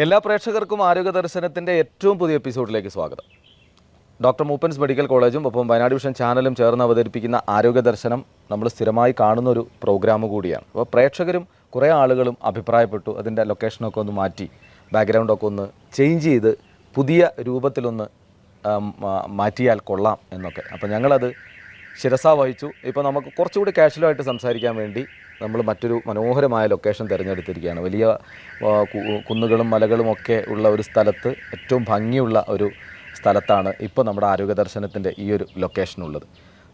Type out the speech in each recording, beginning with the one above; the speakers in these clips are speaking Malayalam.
എല്ലാ പ്രേക്ഷകർക്കും ആരോഗ്യ ദർശനത്തിന്റെ ഏറ്റവും പുതിയ എപ്പിസോഡിലേക്ക് സ്വാഗതം. ഡോക്ടർ മൂപ്പൻസ് മെഡിക്കൽ കോളേജും ഒപ്പം വയനാട് വിഷൻ ചാനലും ചേർന്ന് അവതരിപ്പിക്കുന്ന ആരോഗ്യ ദർശനം നമ്മൾ സ്ഥിരമായി കാണുന്ന ഒരു പ്രോഗ്രാം കൂടിയാണ്. അപ്പോൾ പ്രേക്ഷകരും കുറേ ആളുകളും അഭിപ്രായപ്പെട്ടു അതിന്റെ ലൊക്കേഷനൊക്കെ ഒന്ന് മാറ്റി ബാക്ക്ഗ്രൗണ്ടൊക്കെ ഒന്ന് ചേഞ്ച് ചെയ്ത് പുതിയ രൂപത്തിലൊന്ന് മാറ്റിയാൽ കൊള്ളാം എന്നൊക്കെ. അപ്പോൾ ഞങ്ങളത് ശിരസ വഹിച്ചു. ഇപ്പോൾ നമുക്ക് കുറച്ചുകൂടി കാഷ്വലായിട്ട് സംസാരിക്കാൻ വേണ്ടി നമ്മൾ മറ്റൊരു മനോഹരമായ ലൊക്കേഷൻ തിരഞ്ഞെടുത്തിരിക്കുകയാണ്. വലിയ കുന്നുകളും മലകളും ഒക്കെ ഉള്ള ഒരു സ്ഥലത്ത് ഏറ്റവും ഭംഗിയുള്ള ഒരു സ്ഥലത്താണ് ഇപ്പോൾ നമ്മുടെ ആരോഗ്യ ദർശനത്തിന്റെ ഈ ഒരു ലൊക്കേഷൻ ഉള്ളത്.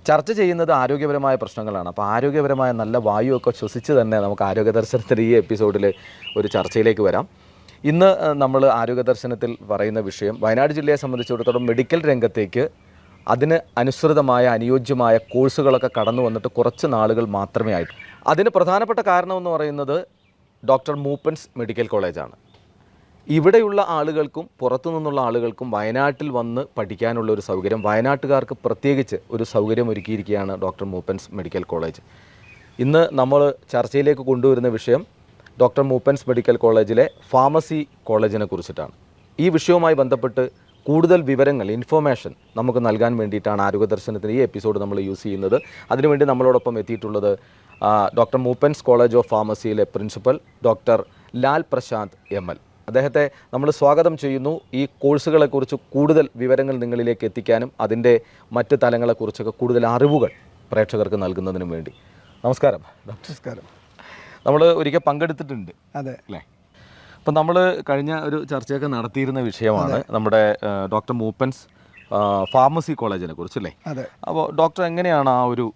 ചർച്ച ചെയ്യുന്നത് ആരോഗ്യപരമായ പ്രശ്നങ്ങളാണ്. അപ്പോൾ ആരോഗ്യപരമായ നല്ല വായുവൊക്കെ ശ്വസിച്ച് തന്നെ നമുക്ക് ആരോഗ്യ ദർശനത്തിന്റെ ഈ എപ്പിസോഡിൽ ഒരു ചർച്ചയിലേക്ക് വരാം. ഇന്ന് നമ്മൾ ആരോഗ്യ ദർശനത്തിൽ പറയുന്ന വിഷയം വയനാട് ജില്ലയെ സംബന്ധിച്ചിടത്തോളം മെഡിക്കൽ രംഗത്തേക്ക് അതിന് അനുസൃതമായ അനുയോജ്യമായ കോഴ്സുകളൊക്കെ കടന്നു വന്നിട്ട് കുറച്ച് നാളുകൾ മാത്രമേ ആയിട്ടു. അതിന് പ്രധാനപ്പെട്ട കാരണമെന്ന് പറയുന്നത് ഡോക്ടർ മൂപ്പൻസ് മെഡിക്കൽ കോളേജാണ്. ഇവിടെയുള്ള ആളുകൾക്കും പുറത്തു നിന്നുള്ള ആളുകൾക്കും വയനാട്ടിൽ വന്ന് പഠിക്കാനുള്ള ഒരു സൗകര്യം വയനാട്ടുകാർക്ക് പ്രത്യേകിച്ച് ഒരു സൗകര്യം ഒരുക്കിയിരിക്കുകയാണ് ഡോക്ടർ മൂപ്പൻസ് മെഡിക്കൽ കോളേജ്. ഇന്ന് നമ്മൾ ചർച്ചയിലേക്ക് കൊണ്ടുവരുന്ന വിഷയം ഡോക്ടർ മൂപ്പൻസ് മെഡിക്കൽ കോളേജിലെ ഫാർമസി കോളേജിനെ കുറിച്ചിട്ടാണ്. ഈ വിഷയവുമായി ബന്ധപ്പെട്ട് കൂടുതൽ വിവരങ്ങൾ ഇൻഫോർമേഷൻ നമുക്ക് നൽകാൻ വേണ്ടിയിട്ടാണ് ആരോഗ്യ ദർശനത്തിന് ഈ എപ്പിസോഡ് നമ്മൾ യൂസ് ചെയ്യുന്നത്. അതിനുവേണ്ടി നമ്മളോടൊപ്പം എത്തിയിട്ടുള്ളത് doctor Moopen's college of ഫാർമസിയിലെ principal doctor Lal Prashanth M L. അദ്ദേഹത്തെ നമ്മൾ സ്വാഗതം ചെയ്യുന്നു. ഈ കോഴ്സുകളെക്കുറിച്ച് കൂടുതൽ വിവരങ്ങൾ നിങ്ങളിലേക്ക് എത്തിക്കാനും അതിന്റെ മറ്റ് തലങ്ങളെക്കുറിച്ചൊക്കെ കൂടുതൽ അറിവുകൾ പ്രേക്ഷകർക്ക് നൽകുന്നതിനും വേണ്ടി. നമസ്കാരം. നമസ്കാരം. നമ്മൾ ഒരിക്കൽ പങ്കെടുത്തിട്ടുണ്ട്. അതെ. അല്ലേ? അപ്പം നമ്മൾ കഴിഞ്ഞ ഒരു ചർച്ചയൊക്കെ നടത്തിയിരുന്ന വിഷയമാണ് നമ്മുടെ ഡോക്ടർ മൂപ്പൻസ് ഫാർമസി കോളേജിനെ കുറിച്ച് അല്ലേ അതെ. അപ്പോൾ ഡോക്ടർ എങ്ങനെയാണ് ആ ഒരു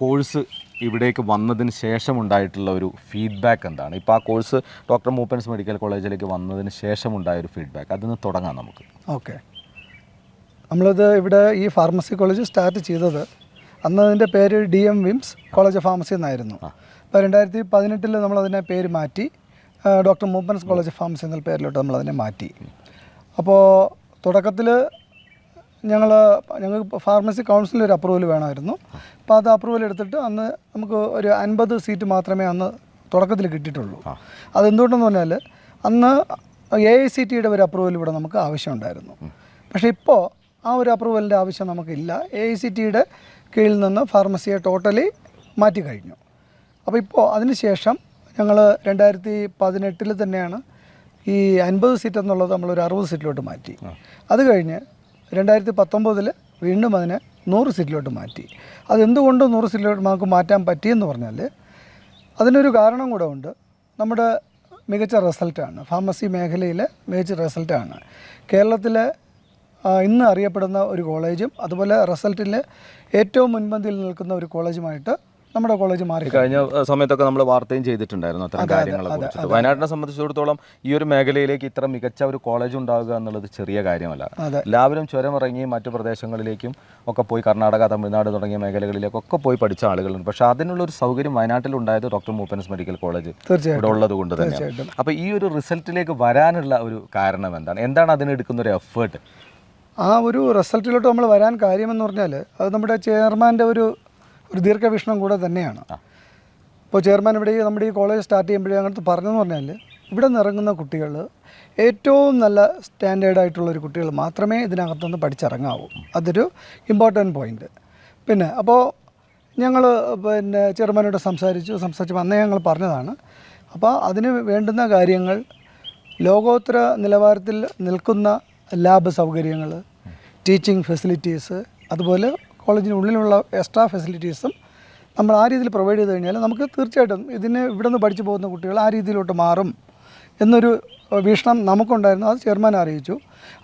കോഴ്സ് ഇവിടേക്ക് വന്നതിന് ശേഷം ഉണ്ടായിട്ടുള്ള ഒരു ഫീഡ്ബാക്ക് എന്താണ്? ഇപ്പോൾ ആ കോഴ്സ് ഡോക്ടർ മൂപ്പൻസ് മെഡിക്കൽ കോളേജിലേക്ക് വന്നതിന് ശേഷം ഉണ്ടായ ഒരു ഫീഡ്ബാക്ക് അതിന് തുടങ്ങാം നമുക്ക്. ഓക്കെ. നമ്മളിത് ഇവിടെ ഈ ഫാർമസി കോളേജ് സ്റ്റാർട്ട് ചെയ്തത് അന്ന് അതിന്റെ പേര് ഡി എം വിംസ് കോളേജ് ഓഫ് ഫാർമസി എന്നായിരുന്നു. അപ്പോൾ രണ്ടായിരത്തി പതിനെട്ടിൽ നമ്മളതിനെ പേര് മാറ്റി ഡോക്ടർ മൂപ്പൻസ് കോളേജ് ഫാർമസി എന്ന പേരിലോട്ട് നമ്മളതിനെ മാറ്റി. അപ്പോൾ തുടക്കത്തിൽ ഞങ്ങൾ ഞങ്ങൾക്ക് ഫാർമസി കൗൺസിലിൽ ഒരു അപ്രൂവൽ വേണമായിരുന്നു. അപ്പോൾ അത് അപ്രൂവൽ എടുത്തിട്ട് അന്ന് നമുക്ക് ഒരു അൻപത് സീറ്റ് മാത്രമേ അന്ന് തുടക്കത്തിൽ കിട്ടിയിട്ടുള്ളൂ. അതെന്തുകൊണ്ടെന്ന് പറഞ്ഞാൽ അന്ന് എ ഐ സി ടിയുടെ ഒരു അപ്രൂവൽ ഇവിടെ നമുക്ക് ആവശ്യമുണ്ടായിരുന്നു. പക്ഷേ ഇപ്പോൾ ആ ഒരു അപ്രൂവലിന്റെ ആവശ്യം നമുക്കില്ല. എ ഐ സി ടിയുടെ കീഴിൽ നിന്ന് ഫാർമസിയെ ടോട്ടലി മാറ്റി കഴിഞ്ഞു. അപ്പോൾ ഇപ്പോൾ അതിന് ശേഷം ഞങ്ങൾ രണ്ടായിരത്തി പതിനെട്ടിൽ തന്നെയാണ് ഈ അൻപത് സീറ്റ് എന്നുള്ളത് നമ്മളൊരു അറുപത് സീറ്റിലോട്ട് മാറ്റി. അത് കഴിഞ്ഞ് രണ്ടായിരത്തി പത്തൊമ്പതിൽ വീണ്ടും അതിനെ നൂറ് സീറ്റിലോട്ട് മാറ്റി. അതെന്തുകൊണ്ട് നൂറ് സീറ്റിലോട്ട് നമുക്ക് മാറ്റാൻ പറ്റിയെന്ന് പറഞ്ഞാൽ അതിനൊരു കാരണം കൂടെ ഉണ്ട്. നമ്മുടെ മികച്ച റിസൾട്ടാണ്. ഫാർമസി മേഖലയിലെ മികച്ച റിസൾട്ടാണ്. കേരളത്തിലെ ഇന്ന് അറിയപ്പെടുന്ന ഒരു കോളേജും അതുപോലെ റിസൾട്ടിൽ ഏറ്റവും മുൻപന്തിയിൽ നിൽക്കുന്ന ഒരു കോളേജുമായിട്ട് നമ്മുടെ കോളേജ് മാറി കഴിഞ്ഞ സമയത്തൊക്കെ നമ്മൾ വാർത്തയും ചെയ്തിട്ടുണ്ടായിരുന്നു അത്തരം കാര്യങ്ങളെ കുറിച്ചിട്ട്. വയനാട്ടിനെ സംബന്ധിച്ചിടത്തോളം ഈ ഒരു മേഖലയിലേക്ക് ഇത്ര മികച്ച ഒരു കോളേജ് ഉണ്ടാവുക എന്നുള്ളത് ചെറിയ കാര്യമല്ല. എല്ലാവരും ചുരമിറങ്ങി മറ്റു പ്രദേശങ്ങളിലേക്കും ഒക്കെ പോയി കർണാടക തമിഴ്നാട് തുടങ്ങിയ മേഖലകളിലേക്കൊക്കെ പോയി പഠിച്ച ആളുകളുണ്ട്. പക്ഷേ അതിനുള്ള ഒരു സൗകര്യം വയനാട്ടിൽ ഉണ്ടായത് ഡോക്ടർ മൂപ്പൻസ് മെഡിക്കൽ കോളേജ് ഇവിടെ ഉള്ളത് കൊണ്ട് തന്നെ അപ്പൊ അപ്പോൾ ഈ ഒരു റിസൾട്ടിലേക്ക് വരാനുള്ള ഒരു കാരണം എന്താണ്? എന്താണ് അതിനെടുക്കുന്ന ഒരു എഫേർട്ട്? ആ ഒരു റിസൾട്ടിലോട്ട് നമ്മൾ വരാൻ കാര്യമെന്ന് പറഞ്ഞാൽ അത് നമ്മുടെ ചെയർമാന്റെ ഒരു ഒരു ദീർഘവീക്ഷണം കൂടെ തന്നെയാണ്. ഇപ്പോൾ ചെയർമാൻ ഇവിടെ നമ്മുടെ ഈ കോളേജ് സ്റ്റാർട്ട് ചെയ്യുമ്പോഴേ അങ്ങനത്തെ പറഞ്ഞതെന്ന് പറഞ്ഞാൽ ഇവിടെ നിന്ന് ഇറങ്ങുന്ന കുട്ടികൾ ഏറ്റവും നല്ല സ്റ്റാൻഡേർഡായിട്ടുള്ള ഒരു കുട്ടികൾ മാത്രമേ ഇതിനകത്തുനിന്ന് പഠിച്ചിറങ്ങാവൂ. അതൊരു ഇമ്പോർട്ടന്റ് പോയിന്റ്. പിന്നെ അപ്പോൾ ഞങ്ങൾ പിന്നെ ചെയർമാനോട് സംസാരിച്ചു സംസാരിച്ചപ്പോൾ അന്നേ ഞങ്ങൾ പറഞ്ഞതാണ്. അപ്പോൾ അതിന് വേണ്ടുന്ന കാര്യങ്ങൾ ലോകോത്തര നിലവാരത്തിൽ നിൽക്കുന്ന ലാബ് സൗകര്യങ്ങൾ ടീച്ചിങ് ഫെസിലിറ്റീസ് അതുപോലെ കോളേജിനുള്ളിലുള്ള എക്സ്ട്രാ ഫെസിലിറ്റീസും നമ്മൾ ആ രീതിയിൽ പ്രൊവൈഡ് ചെയ്ത് കഴിഞ്ഞാൽ നമുക്ക് തീർച്ചയായിട്ടും ഇതിന് ഇവിടെ നിന്ന് പഠിച്ചു പോകുന്ന കുട്ടികൾ ആ രീതിയിലോട്ട് മാറും എന്നൊരു വീക്ഷണം നമുക്കുണ്ടായിരുന്നു. അത് ചെയർമാൻ അറിയിച്ചു.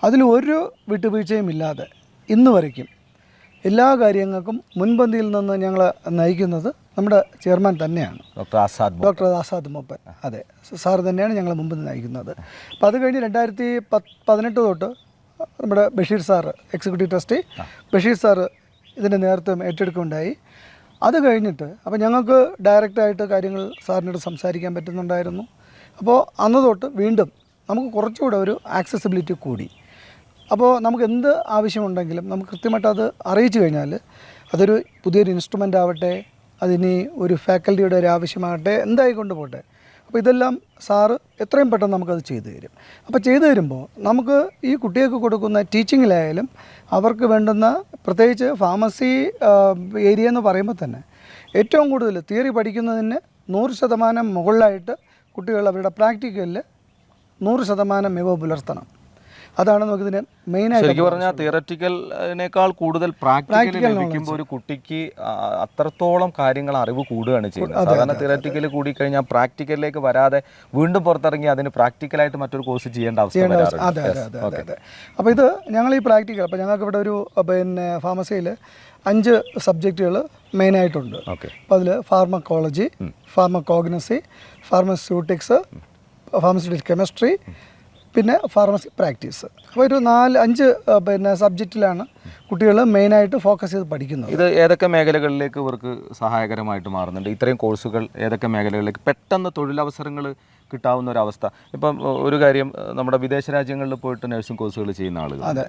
അതിൽ ഒരു വിട്ടുവീഴ്ചയും ഇല്ലാതെ ഇന്ന് വരയ്ക്കും. എല്ലാ കാര്യങ്ങൾക്കും മുൻപന്തിയിൽ നിന്ന് ഞങ്ങൾ നയിക്കുന്നത് നമ്മുടെ ചെയർമാൻ തന്നെയാണ്. Doctor Azad doctor Azad Moopen. അതെ സാർ തന്നെയാണ് ഞങ്ങൾ മുമ്പ് നയിക്കുന്നത്. അപ്പോൾ അത് കഴിഞ്ഞ് രണ്ടായിരത്തി പത്ത് പതിനെട്ട് തൊട്ട് നമ്മുടെ Basheer sir executive trustee Basheer sir ഇതിന്റെ നേതൃത്വം ഏറ്റെടുക്കുകയുണ്ടായി. അത് കഴിഞ്ഞിട്ട് അപ്പോൾ ഞങ്ങൾക്ക് ഡയറക്റ്റായിട്ട് കാര്യങ്ങൾ സാറിനോട് സംസാരിക്കാൻ പറ്റുന്നുണ്ടായിരുന്നു. അപ്പോൾ അന്ന് തൊട്ട് വീണ്ടും നമുക്ക് കുറച്ചുകൂടെ ഒരു ആക്സസിബിലിറ്റി കൂടി. അപ്പോൾ നമുക്ക് എന്ത് ആവശ്യമുണ്ടെങ്കിലും നമുക്ക് കൃത്യമായിട്ട് അത് അറിയിച്ചു കഴിഞ്ഞാൽ അതൊരു പുതിയൊരു ഇൻസ്ട്രുമെന്റ് ആവട്ടെ അതിനി ഒരു ഫാക്കൽറ്റിയുടെ ഒരു ആവശ്യമാകട്ടെ എന്തായിക്കൊണ്ട് പോട്ടെ അപ്പോൾ ഇതെല്ലാം സാറ് എത്രയും പെട്ടെന്ന് നമുക്കത് ചെയ്തു തരും. അപ്പോൾ ചെയ്തു തരുമ്പോൾ നമുക്ക് ഈ കുട്ടികൾക്ക് കൊടുക്കുന്ന ടീച്ചിങ്ങിലായാലും അവർക്ക് വേണ്ടുന്ന പ്രത്യേകിച്ച് ഫാർമസി ഏരിയ എന്ന് പറയുമ്പോൾ തന്നെ ഏറ്റവും കൂടുതൽ തിയറി പഠിക്കുന്നതിന് നൂറ് ശതമാനം മുകളിലായിട്ട് കുട്ടികൾ അവരുടെ പ്രാക്ടിക്കലിൽ നൂറ് ശതമാനം മികവ് പുലർത്തണം. അതാണ് നമുക്കിതിന് മെയിനായിട്ട് ശരിക്കും പറഞ്ഞാൽ തിയററ്റിക്കലിനേക്കാൾ കൂടുതൽ പ്രാക്ടിക്കൽ ലഭിക്കുമ്പോൾ ഒരു കുട്ടിക്ക് അത്രത്തോളം കാര്യങ്ങൾ അറിവ് കൂടുകയാണ് ചെയ്യുന്നത്. സാധാരണ തിയററ്റിക്കൽ കൂടി കഴിഞ്ഞാൽ പ്രാക്ടിക്കലിലേക്ക് വരാതെ വീണ്ടും പുറത്തിറങ്ങി അതിന് പ്രാക്ടിക്കലായിട്ട് മറ്റൊരു കോഴ്സ് ചെയ്യേണ്ട അവസ്ഥ അതെ അതെ അതെ അതെ. അപ്പോൾ ഇത് ഞങ്ങൾ ഈ പ്രാക്ടിക്കൽ അപ്പോൾ ഞങ്ങൾക്ക് ഇവിടെ ഒരു പിന്നെ ഫാർമസിയിൽ അഞ്ച് സബ്ജക്റ്റുകൾ മെയിനായിട്ടുണ്ട് അപ്പോൾ അതിൽ pharmacology pharmacognosy pharmaceutics pharmaceutics chemistry പിന്നെ ഫാർമസി പ്രാക്ടീസ് അപ്പോൾ ഒരു നാല് അഞ്ച് പിന്നെ സബ്ജക്റ്റിലാണ് കുട്ടികൾ മെയിനായിട്ട് ഫോക്കസ് ചെയ്ത് പഠിക്കുന്നത്. ഇത് ഏതൊക്കെ മേഖലകളിലേക്ക് ഇവർക്ക് സഹായകരമായിട്ട് മാറുന്നുണ്ട്? ഇത്രയും കോഴ്സുകൾ ഏതൊക്കെ മേഖലകളിലേക്ക് പെട്ടെന്ന് തൊഴിലവസരങ്ങൾ കിട്ടാവുന്ന ഒരു അവസ്ഥ ഇപ്പം ഒരു കാര്യം നമ്മുടെ വിദേശ രാജ്യങ്ങളിൽ പോയിട്ട് നഴ്സിംഗ് കോഴ്സുകൾ ചെയ്യുന്ന ആളുകൾ. അതെ.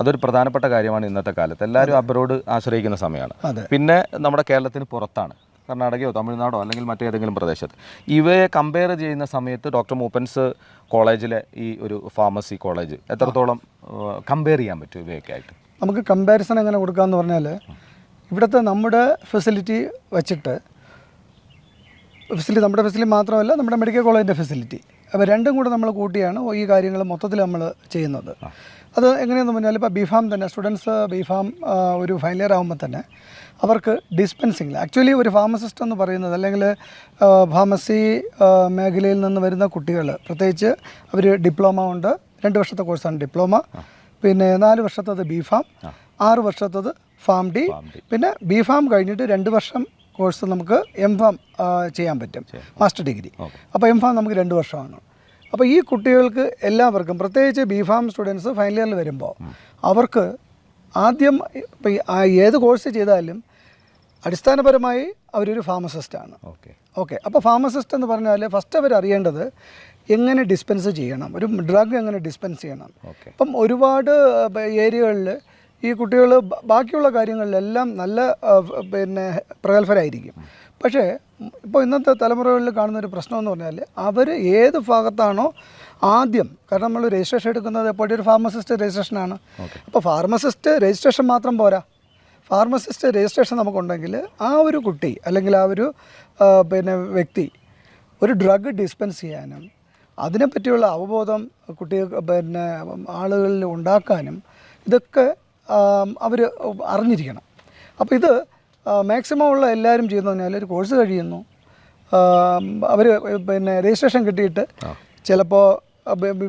അതൊരു പ്രധാനപ്പെട്ട കാര്യമാണ് ഇന്നത്തെ കാലത്ത്. എല്ലാവരും അബ്രോഡ് ആശ്രയിക്കുന്ന സമയമാണ്. അതെ. പിന്നെ നമ്മുടെ കേരളത്തിന് പുറത്താണ്. കർണാടകയോ തമിഴ്നാടോ അല്ലെങ്കിൽ മറ്റേതെങ്കിലും പ്രദേശത്ത്. ഇവയെ കമ്പയർ ചെയ്യുന്ന സമയത്ത് ഡോക്ടർ മൂപ്പൻസ് കോളേജിലെ ഈ ഒരു ഫാർമസി കോളേജ് എത്രത്തോളം കമ്പയർ ചെയ്യാൻ പറ്റും ഇവയൊക്കെ ആയിട്ട്? നമുക്ക് കമ്പാരിസൺ എങ്ങനെ കൊടുക്കാമെന്ന് പറഞ്ഞാൽ ഇവിടുത്തെ നമ്മുടെ ഫെസിലിറ്റി വച്ചിട്ട് ഫെസിലിറ്റി നമ്മുടെ ഫെസിലിറ്റി മാത്രമല്ല നമ്മുടെ മെഡിക്കൽ കോളേജിന്റെ ഫെസിലിറ്റി അപ്പോൾ രണ്ടും കൂടെ നമ്മൾ കൂട്ടിയാണ് ഈ കാര്യങ്ങൾ മൊത്തത്തിൽ നമ്മൾ ചെയ്യുന്നത്. അത് എങ്ങനെയെന്ന് പറഞ്ഞാൽ ഇപ്പോൾ ബിഫാം തന്നെ സ്റ്റുഡൻസ് ബിഫാം ഒരു ഫൈനൽ ഇയർ ആകുമ്പോൾ തന്നെ അവർക്ക് ഡിസ്പെൻസിങ് ആക്ച്വലി ഒരു ഫാർമസിസ്റ്റ് എന്ന് പറയുന്നത് അല്ലെങ്കിൽ ഫാർമസി മേഖലയിൽ നിന്ന് വരുന്ന കുട്ടികൾ പ്രത്യേകിച്ച് അവർ ഡിപ്ലോമ ഉണ്ട്. രണ്ട് വർഷത്തെ കോഴ്സാണ് ഡിപ്ലോമ പിന്നെ നാല് വർഷത്തത് ബി ഫാം ആറ് വർഷത്തത് ഫാം ഡി പിന്നെ ബി ഫാം കഴിഞ്ഞിട്ട് രണ്ട് വർഷം കോഴ്സ് നമുക്ക് എം ഫാം ചെയ്യാൻ പറ്റും. മാസ്റ്റർ ഡിഗ്രി അപ്പോൾ എം ഫാം നമുക്ക് രണ്ട് വർഷമാണ്. അപ്പോൾ ഈ കുട്ടികൾക്ക് എല്ലാവർക്കും പ്രത്യേകിച്ച് ബി ഫാം സ്റ്റുഡൻസ് ഫൈനൽ ഇയറിൽ വരുമ്പോൾ അവർക്ക് ആദ്യം ഇപ്പം ഏത് കോഴ്സ് ചെയ്താലും അടിസ്ഥാനപരമായി അവരൊരു ഫാർമസിസ്റ്റാണ് ഓക്കെ. ഓക്കെ. അപ്പോൾ ഫാർമസിസ്റ്റ് എന്ന് പറഞ്ഞാൽ ഫസ്റ്റ് അവർ അറിയേണ്ടത് എങ്ങനെ ഡിസ്പെൻസ് ചെയ്യണം. ഒരു ഡ്രഗ് എങ്ങനെ ഡിസ്പെൻസ് ചെയ്യണം. അപ്പം ഇപ്പം ഒരുപാട് ഏരിയകളിൽ ഈ കുട്ടികൾ ബാക്കിയുള്ള കാര്യങ്ങളിലെല്ലാം നല്ല പിന്നെ പ്രഗത്ഭരായിരിക്കും. പക്ഷേ ഇപ്പോൾ ഇന്നത്തെ തലമുറകളിൽ കാണുന്ന ഒരു പ്രശ്നം എന്ന് പറഞ്ഞാൽ അവർ ഏത് ഭാഗത്താണോ ആദ്യം കാരണം നമ്മൾ രജിസ്ട്രേഷൻ എടുക്കുന്നത് എപ്പോഴും ഒരു ഫാർമസിസ്റ്റ് രജിസ്ട്രേഷനാണ് അപ്പോൾ ഫാർമസിസ്റ്റ് രജിസ്ട്രേഷൻ മാത്രം പോരാ. ഫാർമസിസ്റ്റ് രജിസ്ട്രേഷൻ നമുക്കുണ്ടെങ്കിൽ ആ ഒരു കുട്ടി അല്ലെങ്കിൽ ആ ഒരു പിന്നെ വ്യക്തി ഒരു ഡ്രഗ് ഡിസ്പെൻസ് ചെയ്യാനും അതിനെപ്പറ്റിയുള്ള അവബോധം കുട്ടി പിന്നെ ആളുകളിൽ ഉണ്ടാക്കാനും ഇതൊക്കെ അവർ അറിഞ്ഞിരിക്കണം. അപ്പോൾ ഇത് മാക്സിമം ഉള്ള എല്ലാവരും ചെയ്യുന്നത് പറഞ്ഞാൽ ഒരു കോഴ്സ് കഴിയുന്നു. അവർ പിന്നെ രജിസ്ട്രേഷൻ കിട്ടിയിട്ട് ചിലപ്പോൾ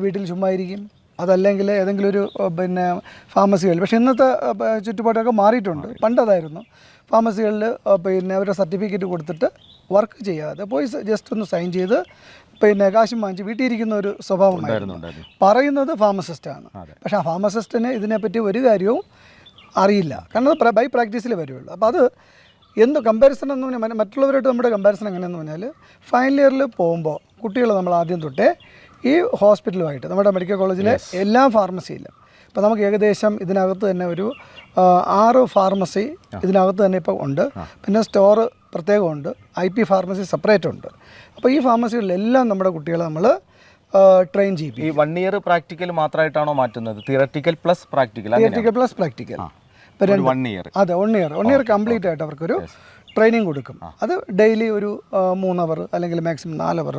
വീട്ടിൽ ചുമ്മാ ഇരിക്കും. അതല്ലെങ്കിൽ ഏതെങ്കിലും ഒരു പിന്നെ ഫാർമസികളിൽ പക്ഷേ ഇന്നത്തെ ചുറ്റുപാടൊക്കെ മാറിയിട്ടുണ്ട്. പണ്ടതായിരുന്നു. ഫാർമസികളിൽ പിന്നെ അവരുടെ സർട്ടിഫിക്കറ്റ് കൊടുത്തിട്ട് വർക്ക് ചെയ്യാതെ പോയി ജസ്റ്റ് ഒന്ന് സൈൻ ചെയ്ത് പിന്നെ കാശും വാങ്ങിച്ച് വീട്ടിൽ ഇരിക്കുന്ന ഒരു സ്വഭാവമായിരുന്നു. പറയുന്നത് ഫാർമസിസ്റ്റാണ് പക്ഷേ ആ ഫാർമസിസ്റ്റിന് ഇതിനെപ്പറ്റി ഒരു കാര്യവും അറിയില്ല. കാരണം അത് ബൈ പ്രാക്ടീസിൽ വരുള്ളൂ. അപ്പോൾ അത് എന്ത് കമ്പാരിസൺ എന്ന് പറഞ്ഞാൽ മറ്റുള്ളവരായിട്ട് നമ്മുടെ കമ്പാരിസൺ എങ്ങനെയെന്ന് പറഞ്ഞാൽ ഫൈനൽ ഇയറിൽ പോകുമ്പോൾ കുട്ടികളെ നമ്മൾ ആദ്യം തൊട്ടേ ഈ ഹോസ്പിറ്റലുമായിട്ട് നമ്മുടെ മെഡിക്കൽ കോളേജിലെ എല്ലാ ഫാർമസിയിലും. ഇപ്പോൾ നമുക്ക് ഏകദേശം ഇതിനകത്ത് തന്നെ ഒരു ആറ് ഫാർമസി ഇതിനകത്ത് തന്നെ ഇപ്പോൾ ഉണ്ട്. പിന്നെ സ്റ്റോർ പ്രത്യേകമുണ്ട്. ഐ പി ഫാർമസി സെപ്പറേറ്റ് ഉണ്ട് അപ്പോൾ ഈ ഫാർമസികളിലെല്ലാം നമ്മുടെ കുട്ടികളെ നമ്മൾ ട്രെയിൻ ചെയ്യും ഈ വൺ ഇയർ പ്രാക്ടിക്കൽ മാത്രമായിട്ടാണോ മാറ്റുന്നത്? തിയററ്റിക്കൽ പ്ലസ് പ്രാക്ടിക്കൽ അങ്ങനെ theoretical plus practical. One year. അതെ one year one year complete ആയിട്ട് അവർക്കൊരു ട്രെയിനിങ് കൊടുക്കും. അത് ഡെയിലി ഒരു മൂന്നവർ മൂന്ന് അവർ അല്ലെങ്കിൽ മാക്സിമം നാല് അവർ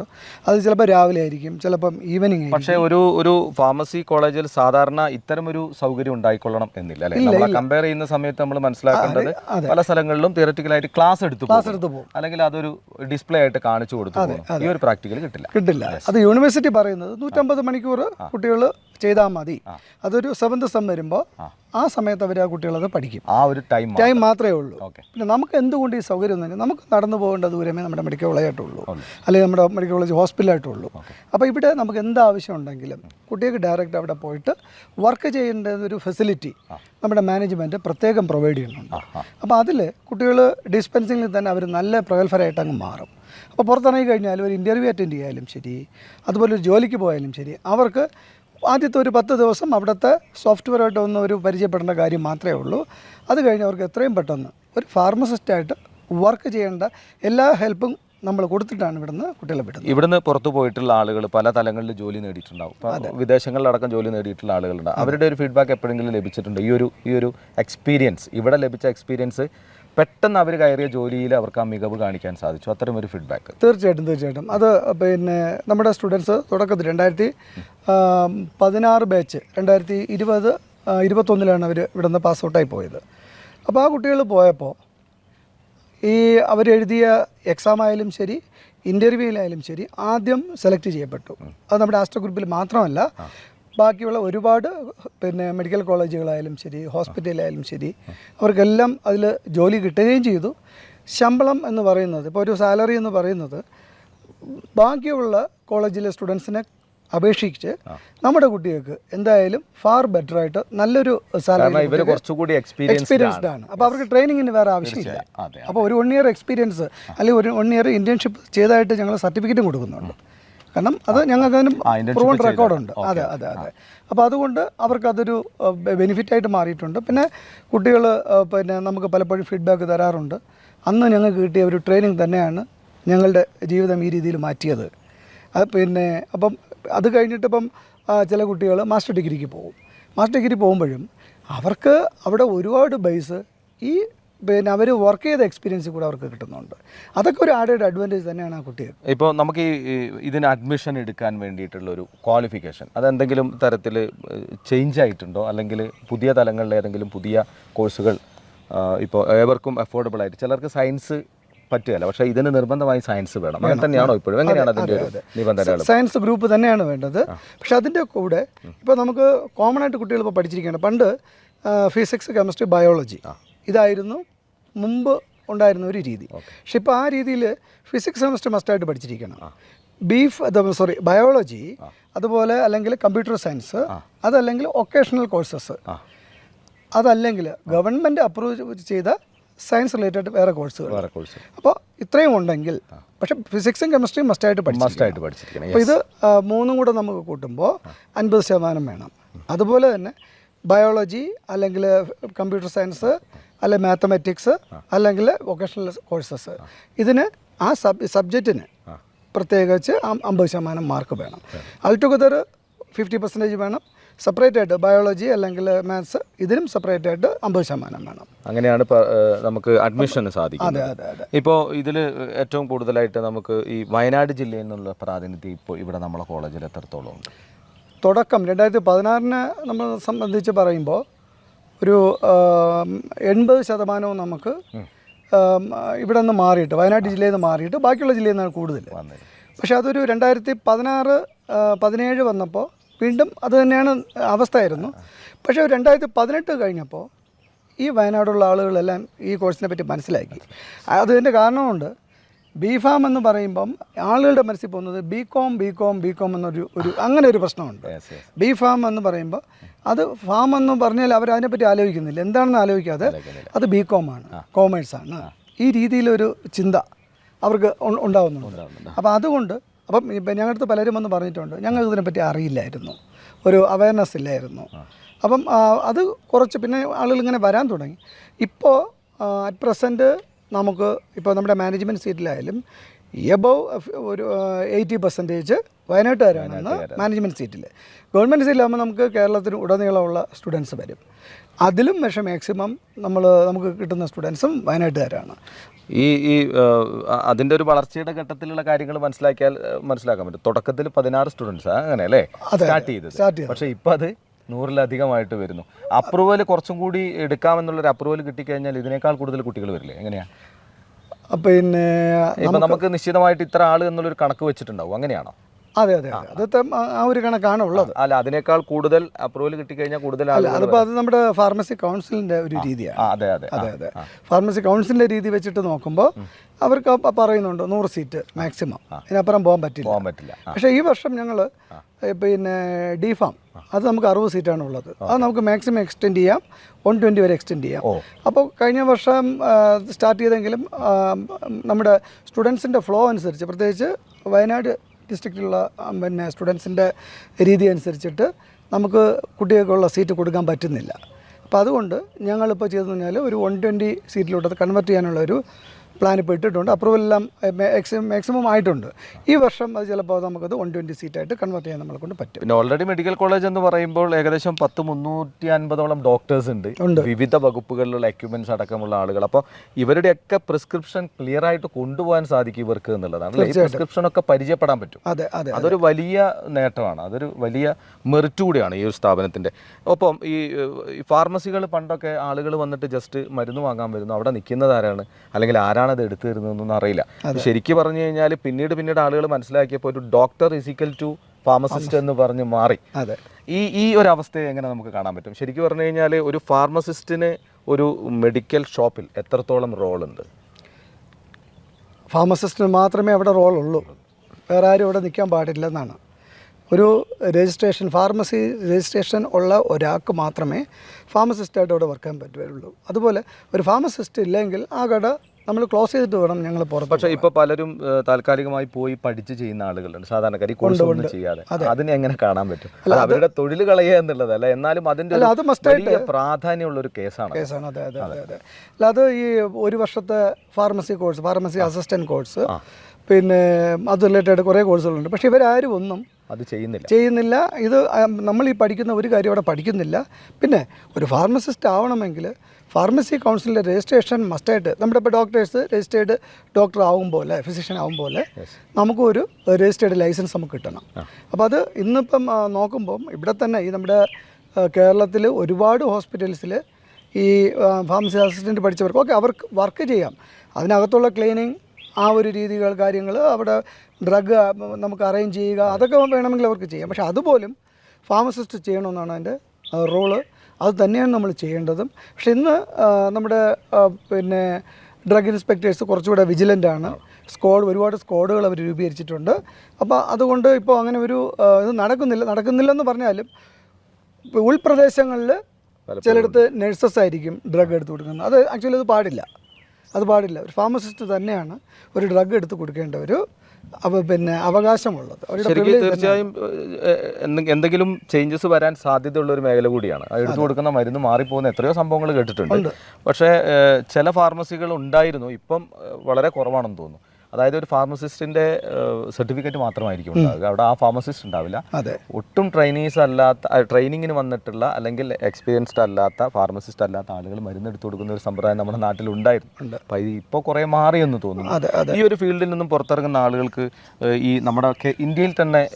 അത് ചിലപ്പോൾ രാവിലെ ആയിരിക്കും ചിലപ്പം ഈവനിങ് പക്ഷേ ഒരു ഒരു ഫാർമസി കോളേജിൽ സാധാരണ ഇത്തരം ഒരു സൗകര്യം ഉണ്ടായിക്കൊള്ളണം എന്നില്ല അല്ലെ? കമ്പയർ ചെയ്യുന്ന സമയത്ത് നമ്മൾ മനസ്സിലാക്കേണ്ടത് പല സ്ഥലങ്ങളിലും തിയററ്റിക്കലായിട്ട് ക്ലാസ് എടുത്തു ക്ലാസ് എടുത്തു പോകും. അല്ലെങ്കിൽ അതൊരു ഡിസ്പ്ലേ ആയിട്ട് കാണിച്ചു കൊടുത്തു. ഈ ഒരു പ്രാക്ടിക്കൽ കിട്ടില്ല. കിട്ടില്ല. അത് യൂണിവേഴ്സിറ്റി പറയുന്നത് നൂറ്റമ്പത് മണിക്കൂർ കുട്ടികൾ ചെയ്താൽ മതി. അതൊരു സെവൻത് സെം വരുമ്പോൾ ആ സമയത്ത് അവർ ആ കുട്ടികളത് പഠിക്കും. ആ ഒരു ടൈം ടൈം മാത്രമേ ഉള്ളൂ. പിന്നെ നമുക്ക് എന്തുകൊണ്ട് ഈ സൗകര്യം തന്നെ നമുക്ക് നടന്നു പോകേണ്ട ദൂരമേ നമ്മുടെ മെഡിക്കൽ കോളേജായിട്ടുള്ളൂ അല്ലെങ്കിൽ നമ്മുടെ മെഡിക്കൽ കോളേജ് ഹോസ്പിറ്റലായിട്ടുള്ളൂ അപ്പോൾ ഇവിടെ നമുക്ക് എന്ത് ആവശ്യം ഉണ്ടെങ്കിലും കുട്ടികൾക്ക് ഡയറക്റ്റ് അവിടെ പോയിട്ട് വർക്ക് ചെയ്യേണ്ട ഒരു ഫെസിലിറ്റി നമ്മുടെ മാനേജ്മെന്റ് പ്രത്യേകം പ്രൊവൈഡ് ചെയ്യുന്നുണ്ട്. അപ്പോൾ അതിൽ കുട്ടികൾ ഡിസ്പെൻസിങ്ങിൽ തന്നെ അവർ നല്ല പ്രഗത്ഭരായിട്ട് അങ്ങ് മാറും. അപ്പോൾ പുറത്തിറങ്ങി കഴിഞ്ഞാൽ ഒരു ഇന്റർവ്യൂ അറ്റൻഡ് ചെയ്യാലും ശരി അതുപോലെ ഒരു ജോലിക്ക് പോയാലും ശരി അവർക്ക് ആദ്യത്തെ ഒരു പത്ത് ദിവസം അവിടുത്തെ സോഫ്റ്റ്വെയറായിട്ട് ഒന്ന് ഒരു പരിചയപ്പെടേണ്ട കാര്യം മാത്രമേ ഉള്ളൂ. അത് കഴിഞ്ഞ് അവർക്ക് എത്രയും പെട്ടെന്ന് ഒരു ഫാർമസിസ്റ്റായിട്ട് വർക്ക് ചെയ്യേണ്ട എല്ലാ ഹെൽപ്പും നമ്മൾ കൊടുത്തിട്ടാണ് ഇവിടുന്ന് കുട്ടികളെ വിടുന്നത്. ഇവിടുന്ന് പുറത്തു പോയിട്ടുള്ള ആളുകൾ പല തലങ്ങളിൽ ജോലി നേടിയിട്ടുണ്ടാവും. വിദേശങ്ങളിലടക്കം ജോലി നേടിയിട്ടുള്ള ആളുകളുണ്ട്. അവരുടെ ഒരു ഫീഡ്ബാക്ക് എപ്പോഴെങ്കിലും ലഭിച്ചിട്ടുണ്ട്. ഈ ഒരു ഈ ഒരു എക്സ്പീരിയൻസ് ഇവിടെ ലഭിച്ച എക്സ്പീരിയൻസ് പെട്ടെന്ന് അവർ കയറിയ ജോലിയിൽ അവർക്ക് ആ മികവ് കാണിക്കാൻ സാധിച്ചു. അത്തരം ഒരു ഫീഡ്ബാക്ക് തീർച്ചയായിട്ടും തീർച്ചയായിട്ടും. അത് പിന്നെ നമ്മുടെ സ്റ്റുഡൻസ് തുടക്കത്തിൽ രണ്ടായിരത്തി പതിനാറ് ബാച്ച് രണ്ടായിരത്തി ഇരുപത് ഇരുപത്തൊന്നിലാണ് അവർ ഇവിടെ നിന്ന് പാസ് ഔട്ടായി പോയത്. അപ്പോൾ ആ കുട്ടികൾ പോയപ്പോൾ ഈ അവരെഴുതിയ എക്സാം ആയാലും ശരി ഇന്റർവ്യൂവിലായാലും ശരി ആദ്യം സെലക്ട് ചെയ്യപ്പെട്ടു. അത് നമ്മുടെ ആസ്റ്റർ ഗ്രൂപ്പിൽ മാത്രമല്ല ബാക്കിയുള്ള ഒരുപാട് പിന്നെ മെഡിക്കൽ കോളേജുകളായാലും ശരി ഹോസ്പിറ്റലായാലും ശരി അവർക്കെല്ലാം അതിൽ ജോലി കിട്ടുകയും ചെയ്തു. ശമ്പളം എന്ന് പറയുന്നത് ഇപ്പോൾ ഒരു സാലറി എന്ന് പറയുന്നത് ബാക്കിയുള്ള കോളേജിലെ സ്റ്റുഡൻസിനെ അപേക്ഷിച്ച് നമ്മുടെ കുട്ടികൾക്ക് എന്തായാലും ഫാർ ബെറ്റർ ആയിട്ട് നല്ലൊരു സാലറി കുറച്ചുകൂടി എക്സ്പീരിയൻസ്ഡ് ആണ്. അപ്പോൾ അവർക്ക് ട്രെയിനിങ്ങിന് വേറെ ആവശ്യമില്ല. അപ്പോൾ ഒരു വൺ ഇയർ എക്സ്പീരിയൻസ് അല്ലെങ്കിൽ ഒരു വൺ ഇയർ ഇന്റേൺഷിപ്പ് ചെയ്തായിട്ട് ഞങ്ങൾ സർട്ടിഫിക്കറ്റും കൊടുക്കുന്നുണ്ട്. കാരണം അത് ഞങ്ങൾക്ക് അതിന് പ്രൂവൺ റെക്കോർഡുണ്ട് അതെ അതെ അതെ. അപ്പോൾ അതുകൊണ്ട് അവർക്കതൊരു ബെനിഫിറ്റായിട്ട് മാറിയിട്ടുണ്ട്. പിന്നെ കുട്ടികൾ പിന്നെ നമുക്ക് പലപ്പോഴും ഫീഡ്ബാക്ക് തരാറുണ്ട്. അന്ന് ഞങ്ങൾക്ക് കിട്ടിയ ഒരു ട്രെയിനിങ് തന്നെയാണ് ഞങ്ങളുടെ ജീവിതം ഈ രീതിയിൽ മാറ്റിയത്. അത് പിന്നെ അപ്പം അത് കഴിഞ്ഞിട്ട് ഇപ്പം ചില കുട്ടികൾ മാസ്റ്റർ ഡിഗ്രിക്ക് പോകും. മാസ്റ്റർ ഡിഗ്രി പോകുമ്പോഴും അവർക്ക് അവിടെ ഒരുപാട് ബേസ് ഈ പിന്നെ അവർ വർക്ക് ചെയ്ത എക്സ്പീരിയൻസ് കൂടെ അവർക്ക് കിട്ടുന്നുണ്ട്. അതൊക്കെ ഒരു ആഡഡ് അഡ്വാന്റേജ് തന്നെയാണ് ആ കുട്ടികൾ ഇപ്പോൾ നമുക്ക് ഈ ഇതിന് അഡ്മിഷൻ എടുക്കാൻ വേണ്ടിയിട്ടുള്ള ഒരു ക്വാളിഫിക്കേഷൻ അതെന്തെങ്കിലും തരത്തിൽ ചേഞ്ച് ആയിട്ടുണ്ടോ? അല്ലെങ്കിൽ പുതിയ തലങ്ങളിൽ ഏതെങ്കിലും പുതിയ കോഴ്സുകൾ ഇപ്പോൾ ഏവർക്കും അഫോർഡബിൾ ആയിട്ട് ചിലർക്ക് സയൻസ് പറ്റുകയില്ല പക്ഷേ ഇതിന് നിർബന്ധമായി സയൻസ് വേണം. അങ്ങനെ തന്നെയാണോ ഇപ്പോഴും? എങ്ങനെയാണ് അതിന്റെ ഒരു നിബന്ധനകൾ? സയൻസ് ഗ്രൂപ്പ് തന്നെയാണ് വേണ്ടത്. പക്ഷെ അതിന്റെ കൂടെ ഇപ്പോൾ നമുക്ക് കോമൺ ആയിട്ട് കുട്ടികൾ ഇപ്പോൾ പഠിച്ചിരിക്കുകയാണ്. പണ്ട് ഫിസിക്സ് കെമിസ്ട്രി ബയോളജി ഇതായിരുന്നു മുമ്പ് ഉണ്ടായിരുന്ന ഒരു രീതി. പക്ഷെ ഇപ്പോൾ ആ രീതിയിൽ ഫിസിക്സ് കെമിസ്ട്രി മസ്റ്റായിട്ട് പഠിച്ചിരിക്കണം. ബീഫ് സോറി ബയോളജി അതുപോലെ അല്ലെങ്കിൽ കമ്പ്യൂട്ടർ സയൻസ് അതല്ലെങ്കിൽ ഒക്കേഷണൽ കോഴ്സസ് അതല്ലെങ്കിൽ ഗവൺമെന്റ് അപ്രൂവ് ചെയ്ത സയൻസ് റിലേറ്റഡ് വേറെ കോഴ്സുകൾ വേറെ കോഴ്സ് അപ്പോൾ ഇത്രയും ഉണ്ടെങ്കിൽ പക്ഷെ ഫിസിക്സും കെമിസ്ട്രിയും മസ്റ്റായിട്ട് പഠിച്ചു മസ്റ്റായിട്ട് പഠിച്ചിരിക്കണം. അപ്പോൾ ഇത് മൂന്നും കൂടെ നമുക്ക് കൂട്ടുമ്പോൾ അൻപത് ശതമാനം വേണം. അതുപോലെ തന്നെ ബയോളജി അല്ലെങ്കിൽ കമ്പ്യൂട്ടർ സയൻസ് അല്ലെങ്കിൽ മാത്തമാറ്റിക്സ് അല്ലെങ്കിൽ വൊക്കേഷണൽ കോഴ്സസ് ഇതിന് ആ സബ് സബ്ജക്റ്റിന് പ്രത്യേകിച്ച് അമ്പത് ശതമാനം മാർക്ക് വേണം. അൾട്ടുഗദർ ഫിഫ്റ്റി പെർസെന്റേജ് വേണം. സെപ്പറേറ്റ് ആയിട്ട് ബയോളജി അല്ലെങ്കിൽ മാത്സ് ഇതിനും സെപ്പറേറ്റ് ആയിട്ട് അമ്പത് ശതമാനം വേണം. അങ്ങനെയാണ് നമുക്ക് അഡ്മിഷൻ സാധിക്കുന്നത്. അതെ അതെ ഇപ്പോൾ ഇതിൽ ഏറ്റവും കൂടുതലായിട്ട് നമുക്ക് ഈ വയനാട് ജില്ലയിൽ നിന്നുള്ള പ്രാതിനിധ്യം ഇപ്പോൾ ഇവിടെ നമ്മളെ കോളേജിൽ എത്രത്തോളം ഉണ്ട്? തുടക്കം രണ്ടായിരത്തി പതിനാറിനെ നമ്മൾ സംബന്ധിച്ച് പറയുമ്പോൾ ഒരു എൺപത് ശതമാനവും നമുക്ക് ഇവിടെ നിന്ന് മാറിയിട്ട് വയനാട് ജില്ലയിൽ നിന്ന് മാറിയിട്ട് ബാക്കിയുള്ള ജില്ലയിൽ നിന്നാണ് കൂടുതൽ പക്ഷേ അതൊരു രണ്ടായിരത്തി പതിനാറ് പതിനേഴ് വന്നപ്പോൾ വീണ്ടും അത് തന്നെയാണ് അവസ്ഥയായിരുന്നു. പക്ഷേ രണ്ടായിരത്തി പതിനെട്ട് കഴിഞ്ഞപ്പോൾ ഈ വയനാടുള്ള ആളുകളെല്ലാം ഈ കോഴ്സിനെ പറ്റി മനസ്സിലാക്കി. അതിന്റെ കാരണമുണ്ട് ബി ഫാം എന്ന് പറയുമ്പം ആളുകളുടെ മനസ്സിൽ പോകുന്നത് B Com B Com B Com എന്നൊരു ഒരു അങ്ങനെ ഒരു പ്രശ്നമുണ്ട്. ബി ഫാം എന്ന് പറയുമ്പോൾ അത് ഫാം എന്ന് പറഞ്ഞാൽ അവർ അതിനെപ്പറ്റി ആലോചിക്കുന്നില്ല. എന്താണെന്ന് ആലോചിക്കാതെ അത് ബി കോം ആണ് കോമേഴ്സ് ആണ്. ഈ രീതിയിലൊരു ചിന്ത അവർക്ക് ഉണ്ടാവുന്നുണ്ട്. അപ്പോൾ അതുകൊണ്ട് അപ്പം ഇപ്പം ഞങ്ങളുടെ അടുത്ത് പലരും വന്ന് പറഞ്ഞിട്ടുണ്ട് ഞങ്ങൾക്ക് ഇതിനെപ്പറ്റി അറിയില്ലായിരുന്നു. ഒരു അവയർനെസ് ഇല്ലായിരുന്നു. അപ്പം അത് കുറച്ച് പിന്നെ ആളുകൾ ഇങ്ങനെ വരാൻ തുടങ്ങി. ഇപ്പോൾ അറ്റ് പ്രസന്റ് നമുക്ക് ഇപ്പോൾ നമ്മുടെ മാനേജ്മെന്റ് സീറ്റിലായാലും എബവ് ഒരു എയ്റ്റി പെർസെന്റേജ് വയനാട്ടുകാരാണെന്ന് മാനേജ്മെന്റ് സീറ്റിൽ ഗവൺമെന്റ് സീറ്റിലാകുമ്പോൾ നമുക്ക് കേരളത്തിന് ഉടനീളമുള്ള സ്റ്റുഡൻസ് വരും. അതിലും പക്ഷേ മാക്സിമം നമ്മൾ നമുക്ക് കിട്ടുന്ന സ്റ്റുഡൻസും വയനാട്ടുകാരാണ്. ഈ ഈ അതിന്റെ ഒരു വളർച്ചയുടെ ഘട്ടത്തിലുള്ള കാര്യങ്ങൾ മനസ്സിലാക്കിയാൽ മനസ്സിലാക്കാൻ പറ്റും. തുടക്കത്തിൽ പതിനാറ് സ്റ്റുഡൻസ് അങ്ങനെ അല്ലേ സ്റ്റാർട്ട് ചെയ്തത്. ചെയ്തത്. പക്ഷേ ഇപ്പം അത് നൂറിലധികമായിട്ട് വരുന്നു. അപ്രൂവൽ കുറച്ചും കൂടി എടുക്കാമെന്നുള്ളൊരു അപ്രൂവൽ കിട്ടിക്കഴിഞ്ഞാൽ ഇതിനേക്കാൾ കൂടുതൽ കുട്ടികൾ വരില്ലേ? എങ്ങനെയാണ് പിന്നെ ഇപ്പം നമുക്ക് നിശ്ചിതമായിട്ട് ഇത്ര ആൾ എന്നുള്ളൊരു കണക്ക് വെച്ചിട്ടുണ്ടാവും. അങ്ങനെയാണോ? അതെ അതെ അതത്തെ അത് ആ- ഒരു കണക്കാണ് ഉള്ളത്. അല്ല അതിനേക്കാൾ കൂടുതൽ അപ്രൂവൽ കിട്ടിക്കഴിഞ്ഞാൽ കൂടുതൽ അല്ല അതിപ്പോൾ അത് നമ്മുടെ ഫാർമസി കൗൺസിലിന്റെ ഒരു രീതിയാണ്. അതെ അതെ അതെ അതെ. ഫാർമസി കൗൺസിലിന്റെ രീതി വെച്ചിട്ട് നോക്കുമ്പോൾ അവർക്ക് പറയുന്നുണ്ട് നൂറ് സീറ്റ് മാക്സിമം. ഇതിനപ്പുറം പോകാൻ പറ്റില്ല. പോകാൻ പറ്റില്ല. പക്ഷേ ഈ വർഷം ഞങ്ങൾ പിന്നെ ഡി ഫാം അത് നമുക്ക് അറുപത് സീറ്റാണ് ഉള്ളത്. അത് നമുക്ക് മാക്സിമം എക്സ്റ്റെൻഡ് ചെയ്യാം. വൺ ട്വന്റി വരെ എക്സ്റ്റെൻഡ് ചെയ്യാം. അപ്പോൾ കഴിഞ്ഞ വർഷം സ്റ്റാർട്ട് ചെയ്തെങ്കിലും നമ്മുടെ സ്റ്റുഡൻസിന്റെ ഫ്ലോ അനുസരിച്ച് പ്രത്യേകിച്ച് വയനാട് ഡിസ്ട്രിക്റ്റിലുള്ള പിന്നെ സ്റ്റുഡൻസിന്റെ രീതി അനുസരിച്ചിട്ട് നമുക്ക് കുട്ടികൾക്കുള്ള സീറ്റ് കൊടുക്കാൻ പറ്റുന്നില്ല. അപ്പോൾ അതുകൊണ്ട് ഞങ്ങളിപ്പോൾ ചെയ്തെന്ന് പറഞ്ഞാൽ ഒരു വൺ ട്വന്റി സീറ്റിലോട്ട് അത് കൺവെർട്ട് ചെയ്യാനുള്ള ഒരു പ്ലാൻ ഇപ്പോൾ ഇട്ടിട്ടുണ്ട്. അപ്രൂവൽ എല്ലാം മാക്സിമം ആയിട്ടുണ്ട്. ഈ വർഷം അത് ചിലപ്പോൾ നമുക്കത് വൺ ട്വന്റി സീറ്റായിട്ട് കൺവേർട്ട് ചെയ്യാൻ നമ്മളെ കൊണ്ട് പറ്റും. പിന്നെ ഓൾറെഡി മെഡിക്കൽ കോളേജ് എന്ന് പറയുമ്പോൾ ഏകദേശം പത്ത് മുന്നൂറ്റി അൻപതോളം ഡോക്ടേഴ്സ് ഉണ്ട്. വിവിധ വകുപ്പുകളിലുള്ള എക്യുപ്മെന്റ്സ് അടക്കമുള്ള ആളുകൾ. അപ്പോൾ ഇവരുടെയൊക്കെ പ്രിസ്ക്രിപ്ഷൻ ക്ലിയർ ആയിട്ട് കൊണ്ടുപോകാൻ സാധിക്കും ഇവർക്ക് എന്നുള്ളതാണ്. ഈ പ്രിസ്ക്രിപ്ഷൻ ഒക്കെ പരിചയപ്പെടാൻ പറ്റും. അതെ അതെ അതൊരു വലിയ നേട്ടമാണ്. അതൊരു വലിയ മെറിറ്റ് കൂടിയാണ് ഈ ഒരു സ്ഥാപനത്തിന്റെ ഒപ്പം ഈ ഈ ഫാർമസികൾ പണ്ടൊക്കെ ആളുകൾ വന്നിട്ട് ജസ്റ്റ് മരുന്ന് വാങ്ങാൻ വരുന്നു. അവിടെ നിൽക്കുന്നത് ആരാണ്? അല്ലെങ്കിൽ ആരാണ് അത് എടുത്തു തരുന്നതെന്നൊന്നും അറിയില്ല ശരിക്കും പറഞ്ഞു കഴിഞ്ഞാൽ പിന്നീട് പിന്നീട് ആളുകൾ മനസ്സിലാക്കിയപ്പോൾ ഒരു ഡോക്ടർ ഇസിക്കൽ ടു ഫാർമസിസ്റ്റ് എന്ന് പറഞ്ഞ് മാറി. അതെ. ഈ ഈ ഒരു അവസ്ഥയെ എങ്ങനെ നമുക്ക് കാണാൻ പറ്റും? ശരിക്കും പറഞ്ഞു കഴിഞ്ഞാൽ ഒരു ഫാർമസിസ്റ്റിന് ഒരു മെഡിക്കൽ ഷോപ്പിൽ എത്രത്തോളം റോളുണ്ട്? ഫാർമസിസ്റ്റിന് മാത്രമേ അവിടെ റോളുള്ളൂ. വേറെ ആരും ഇവിടെ നിൽക്കാൻ പാടില്ല എന്നാണ് ഒരു രജിസ്ട്രേഷൻ ഫാർമസി രജിസ്ട്രേഷൻ ഉള്ള ഒരാൾക്ക് മാത്രമേ ഫാർമസിസ്റ്റായിട്ട് അവിടെ വർക്ക് ചെയ്യാൻ പറ്റുകയുള്ളൂ. അതുപോലെ ഒരു ഫാർമസിസ്റ്റ് ഇല്ലെങ്കിൽ ആ കട നമ്മൾ ക്ലോസ് ചെയ്തിട്ട് വേണം ഞങ്ങൾ പുറത്ത് പക്ഷേ ഇപ്പൊ പലരും താൽക്കാലികമായി പോയി പഠിച്ച് ചെയ്യുന്ന ആളുകളുണ്ട്. സാധാരണക്കാർ ഈ കോഴ്സ് ഒന്നും ചെയ്യാതെ. അതിനെ എങ്ങനെ കാണാൻ പറ്റും? അവരുടെ തൊഴിൽ കളയുക എന്നുള്ളതല്ല എന്നാലും അതിന്റെ അത് മസ്റ്റായിട്ട് പ്രാധാന്യമുള്ള ഒരു കേസാണ് കേസാണ്. അതെ അതെ അതെ. അതെ അല്ല അത് ഈ ഒരു വർഷത്തെ pharmacy course pharmacy assistant course പിന്നെ അത് റിലേറ്റഡ് കുറേ കോഴ്സുകളുണ്ട് പക്ഷേ ഇവരാരും ഒന്നും അത് ചെയ്യുന്നില്ല. ചെയ്യുന്നില്ല. ഇത് നമ്മൾ ഈ പഠിക്കുന്ന ഒരു കാര്യം അവിടെ പഠിക്കുന്നില്ല. പിന്നെ ഒരു ഫാർമസിസ്റ്റ് ആവണമെങ്കിൽ ഫാർമസി കൗൺസിലിന്റെ രജിസ്ട്രേഷൻ മസ്റ്റായിട്ട് നമ്മുടെ ഇപ്പോൾ ഡോക്ടേഴ്സ് രജിസ്റ്റേർഡ് ഡോക്ടർ ആവും പോലെ ഫിസിഷ്യൻ ആവും പോലെ നമുക്കൊരു രജിസ്റ്റേർഡ് ലൈസൻസ് നമുക്ക് കിട്ടണം. അപ്പോൾ അത് ഇന്നിപ്പം നോക്കുമ്പോൾ നോക്കുമ്പം ഇവിടെ തന്നെ ഈ നമ്മുടെ കേരളത്തിൽ ഒരുപാട് ഹോസ്പിറ്റൽസിൽ ഈ ഫാർമസി അസിസ്റ്റന്റ് പഠിച്ചവർക്ക് ഓക്കെ അവർക്ക് വർക്ക് ചെയ്യാം. അതിനകത്തുള്ള ക്ലീനിങ് ആ ഒരു രീതികൾ കാര്യങ്ങൾ അവിടെ ഡ്രഗ് നമുക്ക് അറേഞ്ച് ചെയ്യുക അതൊക്കെ വേണമെങ്കിൽ അവർക്ക് ചെയ്യാം. പക്ഷേ അതുപോലും ഫാർമസിസ്റ്റ് ചെയ്യണമെന്നാണ് അതിന്റെ റോൾ. അത് തന്നെയാണ് നമ്മൾ ചെയ്യേണ്ടതും. പക്ഷെ ഇന്ന് നമ്മുടെ പിന്നെ ഡ്രഗ് ഇൻസ്പെക്ടേഴ്സ് കുറച്ചുകൂടെ വിജിലന്റ് ആണ്. സ്ക്വാഡ് ഒരുപാട് സ്ക്വാഡുകൾ അവർ രൂപീകരിച്ചിട്ടുണ്ട്. അപ്പോൾ അതുകൊണ്ട് ഇപ്പോൾ അങ്ങനെ ഒരു ഇത് നടക്കുന്നില്ല. നടക്കുന്നില്ലെന്ന് പറഞ്ഞാലും ഉൾപ്രദേശങ്ങളിൽ ചിലയിടത്ത് നഴ്സസ് ആയിരിക്കും ഡ്രഗ് എടുത്ത് കൊടുക്കുന്നത്. അത് ആക്ച്വലി അത് പാടില്ല. അത് പാടില്ല. ഒരു ഫാർമസിസ്റ്റ് തന്നെയാണ് ഒരു ഡ്രഗ് എടുത്ത് കൊടുക്കേണ്ട ഒരു പിന്നെ അവകാശമുള്ളത്. തീർച്ചയായും എന്തെങ്കിലും ചേഞ്ചസ് വരാൻ സാധ്യതയുള്ള ഒരു മേഖല കൂടിയാണ്. എടുത്തു കൊടുക്കുന്ന മരുന്ന് മാറിപ്പോകുന്ന എത്രയോ സംഭവങ്ങൾ കേട്ടിട്ടുണ്ട്. പക്ഷേ ചില ഫാർമസികൾ ഉണ്ടായിരുന്നു. ഇപ്പം വളരെ കുറവാണെന്ന് തോന്നുന്നു. അതായത് ഒരു ഫാർമസിസ്റ്റിന്റെ സർട്ടിഫിക്കറ്റ് മാത്രമായിരിക്കും ഉണ്ടാവുക. അവിടെ ആ ഫാർമസിസ്റ്റ് ഉണ്ടാവില്ല. അതെ. ഒട്ടും ട്രെയിനീസ് അല്ലാത്ത ട്രെയിനിങ്ങിന് വന്നിട്ടുള്ള അല്ലെങ്കിൽ എക്സ്പീരിയൻസ്ഡ് അല്ലാത്ത ഫാർമസിസ്റ്റ് അല്ലാത്ത ആളുകൾ മരുന്ന് എടുത്തു കൊടുക്കുന്ന ഒരു സമ്പ്രദായം നമ്മുടെ നാട്ടിൽ ഉണ്ടായിരുന്നു. അപ്പം ഇത് ഇപ്പോൾ കുറേ മാറിയെന്ന് തോന്നുന്നു. അതെ അതെ. ഈ ഒരു ഫീൽഡിൽ നിന്നും പുറത്തിറങ്ങുന്ന ആളുകൾക്ക് ഈ നമ്മുടെ ഇന്ത്യയിൽ തന്നെ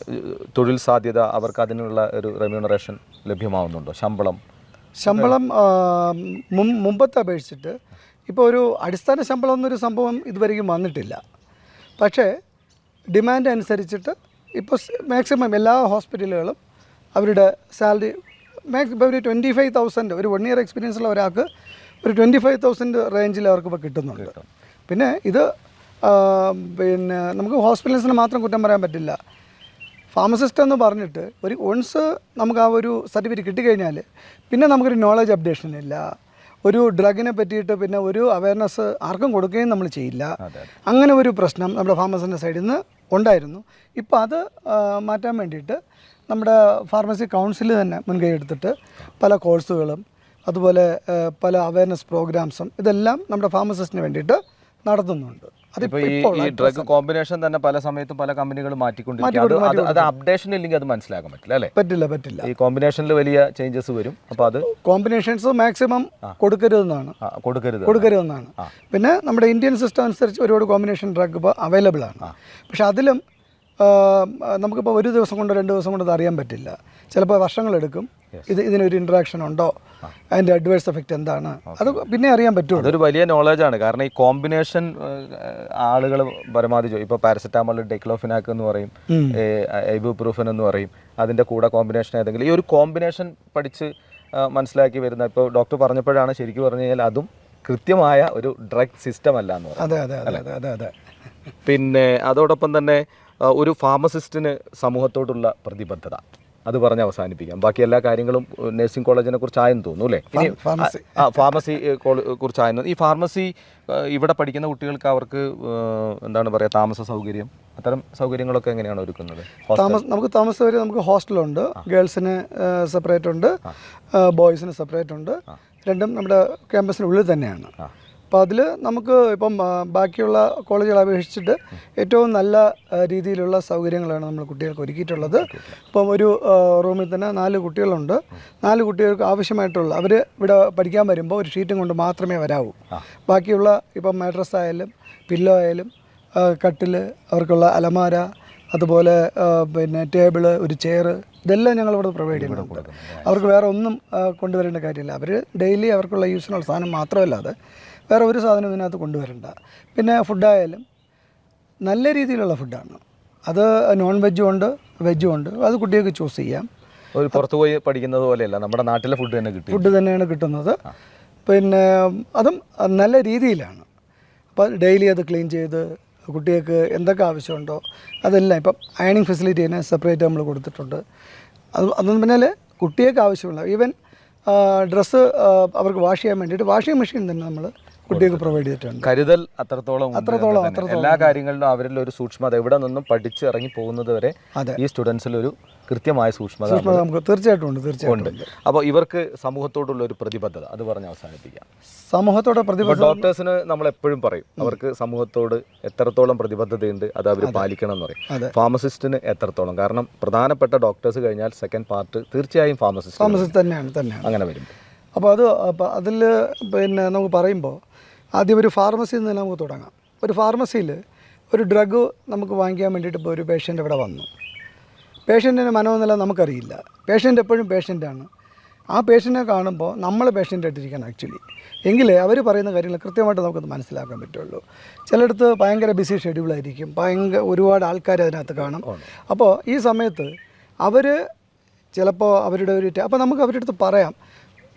തൊഴിൽ സാധ്യത അവർക്ക് അതിനുള്ള ഒരു റെമ്യൂണറേഷൻ ലഭ്യമാവുന്നുണ്ടോ? ശമ്പളം? ശമ്പളം മുമ്പത്തെ അപേക്ഷിച്ചിട്ട് ഇപ്പോൾ ഒരു അടിസ്ഥാന ശമ്പളം എന്നൊരു സംഭവം ഇതുവരെയും വന്നിട്ടില്ല. പക്ഷേ ഡിമാൻഡ് അനുസരിച്ചിട്ട് ഇപ്പോൾ മാക്സിമം എല്ലാ ഹോസ്പിറ്റലുകളും അവരുടെ സാലറി മാക്സ് ഇപ്പോൾ ഒരു ട്വന്റി ഫൈവ് തൗസൻഡ് ഒരു വൺ ഇയർ എക്സ്പീരിയൻസ് ഉള്ള ഒരാൾക്ക് ഒരു ട്വന്റി ഫൈവ് തൗസൻഡ് റേഞ്ചിൽ അവർക്ക് ഇപ്പോൾ കിട്ടുന്നുണ്ട്. പിന്നെ ഇത് പിന്നെ നമുക്ക് ഹോസ്പിറ്റൽസിന് മാത്രം കുറ്റം പറയാൻ പറ്റില്ല. ഫാർമസിസ്റ്റ് എന്ന് പറഞ്ഞിട്ട് ഒരു ഒൺസ് നമുക്ക് ആ ഒരു സർട്ടിഫിക്കറ്റ് കിട്ടിക്കഴിഞ്ഞാൽ പിന്നെ നമുക്കൊരു നോളജ് അപ്ഡേഷൻ ഇല്ല. ഒരു ഡ്രഗിനെ പറ്റിയിട്ട് പിന്നെ ഒരു അവയർനെസ് ആർക്കും കൊടുക്കുകയും നമ്മൾ ചെയ്യില്ല. അങ്ങനെ ഒരു പ്രശ്നം നമ്മുടെ ഫാർമസിന്റെ സൈഡിൽ നിന്ന് ഉണ്ടായിരുന്നു. ഇപ്പോൾ അത് മാറ്റാൻ വേണ്ടിയിട്ട് നമ്മുടെ ഫാർമസി കൗൺസിൽ തന്നെ മുൻകൈ എടുത്തിട്ട് പല കോഴ്സുകളും അതുപോലെ പല അവയർനെസ് പ്രോഗ്രാംസും ഇതെല്ലാം നമ്മുടെ ഫാർമസിസ്റ്റിന് വേണ്ടിയിട്ട് നടത്തുന്നുണ്ട്. ഇപ്പൊ ഈ ഈ ഡ്രഗ് കോമ്പിനേഷൻ തന്നെ പല സമയത്തും പല കമ്പനികളും മാറ്റിക്കൊണ്ടിരിക്കും അത് അത് അപ്ഡേഷൻ ഇല്ലെങ്കിൽ അത് മനസ്സിലാക്കാൻ പറ്റില്ല അല്ലേ? പറ്റില്ല പറ്റില്ല. ഈ കോമ്പിനേഷനിൽ വലിയ ചേഞ്ചസ് വരും. അപ്പോൾ അത് കോമ്പിനേഷൻസ് മാക്സിമം കൊടുക്കരുതെന്നാണ്. കൊടുക്കരുത് കൊടുക്കരുതെന്നാണ്. പിന്നെ നമ്മുടെ ഇന്ത്യൻ സിസ്റ്റം അനുസരിച്ച് ഒരുപാട് കോമ്പിനേഷൻ ഡ്രഗ് ഇപ്പോൾ അവൈലബിൾ ആണ്. പക്ഷെ അതിലും നമുക്കിപ്പോൾ ഒരു ദിവസം കൊണ്ടോ രണ്ട് ദിവസം കൊണ്ടോ അറിയാൻ പറ്റില്ല. ചിലപ്പോൾ വർഷങ്ങളെടുക്കും. ഇത് ഇതിനൊരു ഇൻട്രാക്ഷൻ ഉണ്ടോ? അതിന്റെ അഡ്വേഴ്സ് എഫക്റ്റ് എന്താണ്? അത് പിന്നെ അറിയാൻ പറ്റും അതൊരു വലിയ നോളജാണ് കാരണം ഈ കോമ്പിനേഷൻ ആളുകൾ പരമാവധി ഇപ്പോൾ പാരസെറ്റാമോൾ ഡെക്ലോഫിനാക്ക് എന്ന് പറയും. ഐബുപ്രൂഫൻ എന്ന് പറയും. അതിന്റെ കൂടെ കോമ്പിനേഷൻ ഏതെങ്കിലും ഈ ഒരു കോമ്പിനേഷൻ പഠിച്ച് മനസ്സിലാക്കി വരുന്ന ഇപ്പോൾ ഡോക്ടർ പറഞ്ഞപ്പോഴാണ് ശരിക്കും പറഞ്ഞു കഴിഞ്ഞാൽ അതും കൃത്യമായ ഒരു ഡ്രഗ് സിസ്റ്റം അല്ല എന്ന് പറയുന്നത്. അതെ അതെ അതെ അതെ. പിന്നെ അതോടൊപ്പം തന്നെ ഒരു ഫാർമസിസ്റ്റിന് സമൂഹത്തോടുള്ള പ്രതിബദ്ധത. അത് പറഞ്ഞ് അവസാനിപ്പിക്കാം. ബാക്കി എല്ലാ കാര്യങ്ങളും നഴ്സിംഗ് കോളേജിനെ കുറിച്ചായെന്ന് തോന്നുന്നു അല്ലേ? ഇനി ഫാർമസി ആ ഫാർമസി കോള- ഈ ഫാർമസി ഇവിടെ പഠിക്കുന്ന കുട്ടികൾക്ക് അവർക്ക് എന്താണ് പറയുക താമസ സൗകര്യം അത്തരം സൗകര്യങ്ങളൊക്കെ എങ്ങനെയാണ് ഒരുക്കുന്നത്? താമസ നമുക്ക് താമസ സൗകര്യം നമുക്ക് ഹോസ്റ്റലുണ്ട്. ഗേൾസിന് സെപ്പറേറ്റ് ഉണ്ട് ബോയ്സിന് സെപ്പറേറ്റ് ഉണ്ട് രണ്ടും നമ്മുടെ ക്യാമ്പസിനുള്ളിൽ തന്നെയാണ്. അപ്പോൾ അതിൽ നമുക്ക് ഇപ്പം ബാക്കിയുള്ള കോളേജുകളെ അപേക്ഷിച്ചിട്ട് ഏറ്റവും നല്ല രീതിയിലുള്ള സൗകര്യങ്ങളാണ് നമ്മൾ കുട്ടികൾക്ക് ഒരുക്കിയിട്ടുള്ളത്. ഇപ്പം ഒരു റൂമിൽ തന്നെ നാല് കുട്ടികളുണ്ട്. നാല് കുട്ടികൾക്ക് ആവശ്യമായിട്ടുള്ള അവർ ഇവിടെ പഠിക്കാൻ വരുമ്പോൾ ഒരു ഷീറ്റും കൊണ്ട് മാത്രമേ വരാവൂ. ബാക്കിയുള്ള ഇപ്പം മാട്രസ് ആയാലും പില്ലോ ആയാലും കട്ടിൽ അവർക്കുള്ള അലമാര അതുപോലെ പിന്നെ ടേബിൾ ഒരു ചെയർ ഇതെല്ലാം ഞങ്ങൾ ഇവിടെ പ്രൊവൈഡ് ചെയ്യുന്നുണ്ട്. അവർക്ക് വേറെ ഒന്നും കൊണ്ടുവരേണ്ട കാര്യമില്ല. അവർ ഡെയിലി അവർക്കുള്ള യൂസിനുള്ള സാധനം മാത്രമല്ലാതെ വേറെ ഒരു സാധനം ഇതിനകത്ത് കൊണ്ടുവരണ്ട. പിന്നെ ഫുഡായാലും നല്ല രീതിയിലുള്ള ഫുഡാണ്. അത് നോൺ വെജും ഉണ്ട് വെജും ഉണ്ട്. അത് കുട്ടികൾക്ക് ചൂസ് ചെയ്യാം. ഒരു പുറത്തു പോയി പഠിക്കുന്നത് പോലെയല്ല നമ്മുടെ നാട്ടിലെ ഫുഡ് തന്നെ കിട്ടും. ഫുഡ് തന്നെയാണ് കിട്ടുന്നത്. പിന്നെ അതും നല്ല രീതിയിലാണ്. അപ്പോൾ ഡെയിലി അത് ക്ലീൻ ചെയ്ത് കുട്ടികൾക്ക് എന്തൊക്കെ ആവശ്യമുണ്ടോ അതെല്ലാം ഇപ്പം അയണിങ് ഫെസിലിറ്റി തന്നെ സെപ്പറേറ്റ് നമ്മൾ കൊടുത്തിട്ടുണ്ട്. അത് അതെന്ന് പറഞ്ഞാൽ കുട്ടികൾക്ക് ആവശ്യമുള്ള ഈവൻ ഡ്രസ്സ് അവർക്ക് വാഷ് ചെയ്യാൻ വേണ്ടിയിട്ട് വാഷിംഗ് മെഷീൻ തന്നെ നമ്മൾ കുട്ടികൾക്ക് പ്രൊവൈഡ് ചെയ്തിട്ടുണ്ട്. കരുതൽ അത്രത്തോളം അത്രത്തോളം, എല്ലാ കാര്യങ്ങളിലും അവരിൽ ഒരു സൂക്ഷ്മത എവിടെ നിന്നും പഠിച്ച് ഇറങ്ങി പോകുന്നത് വരെ ഈ സ്റ്റുഡൻസിൽ ഒരു കൃത്യമായ സൂക്ഷ്മത നമുക്ക് തീർച്ചയായിട്ടും ഉണ്ട് തീർച്ചയായിട്ടും അപ്പോൾ ഇവർക്ക് സമൂഹത്തോടുള്ള ഒരു പ്രതിബദ്ധത അത് പറഞ്ഞ് അവസാനിപ്പിക്കാം. സമൂഹത്തോടെ പ്രതിബദ്ധത പ്രതിബദ്ധ ഡോക്ടേഴ്സിന് നമ്മൾ എപ്പോഴും പറയും അവർക്ക് സമൂഹത്തോട് എത്രത്തോളം പ്രതിബദ്ധതയുണ്ട് അത് അവർ പാലിക്കണം എന്ന് പറയും. ഫാർമസിസ്റ്റിന് എത്രത്തോളം? കാരണം പ്രധാനപ്പെട്ട ഡോക്ടേഴ്സ് കഴിഞ്ഞാൽ സെക്കൻഡ് പാർട്ട് തീർച്ചയായും ഫാർമസിസ്റ്റ് ഫാർമസിസ്റ്റ് തന്നെയാണ് തന്നെയാണ്. അങ്ങനെ വരും അപ്പോൾ അത് അതിൽ പിന്നെ നമുക്ക് പറയുമ്പോൾ ആദ്യം ഒരു ഫാർമസിയിൽ നിന്ന് നമുക്ക് തുടങ്ങാം. ഒരു ഫാർമസിയിൽ ഒരു ഡ്രഗ് നമുക്ക് വാങ്ങിക്കാൻ വേണ്ടിയിട്ട് ഇപ്പോൾ ഒരു പേഷ്യന്റ് ഇവിടെ വന്നു. പേഷ്യന്റിന്റെ മനോനില നമുക്കറിയില്ല. പേഷ്യന്റ് എപ്പോഴും പേഷ്യന്റാണ് ആ പേഷ്യന്റിനെ കാണുമ്പോൾ നമ്മൾ പേഷ്യന്റ് ആയിട്ടിരിക്കണം ആക്ച്വലി എങ്കിലേ അവർ പറയുന്ന കാര്യങ്ങൾ കൃത്യമായിട്ട് നമുക്കത് മനസ്സിലാക്കാൻ പറ്റുള്ളൂ. ചിലയിടത്ത് ഭയങ്കര ബിസി ഷെഡ്യൂളായിരിക്കും ഭയങ്കര ഒരുപാട് ആൾക്കാർ അതിനകത്ത് കാണും. അപ്പോൾ ഈ സമയത്ത് അവർ ചിലപ്പോൾ അവരുടെ ഒരു അപ്പോൾ നമുക്ക് അവരുടെ അടുത്ത് പറയാം.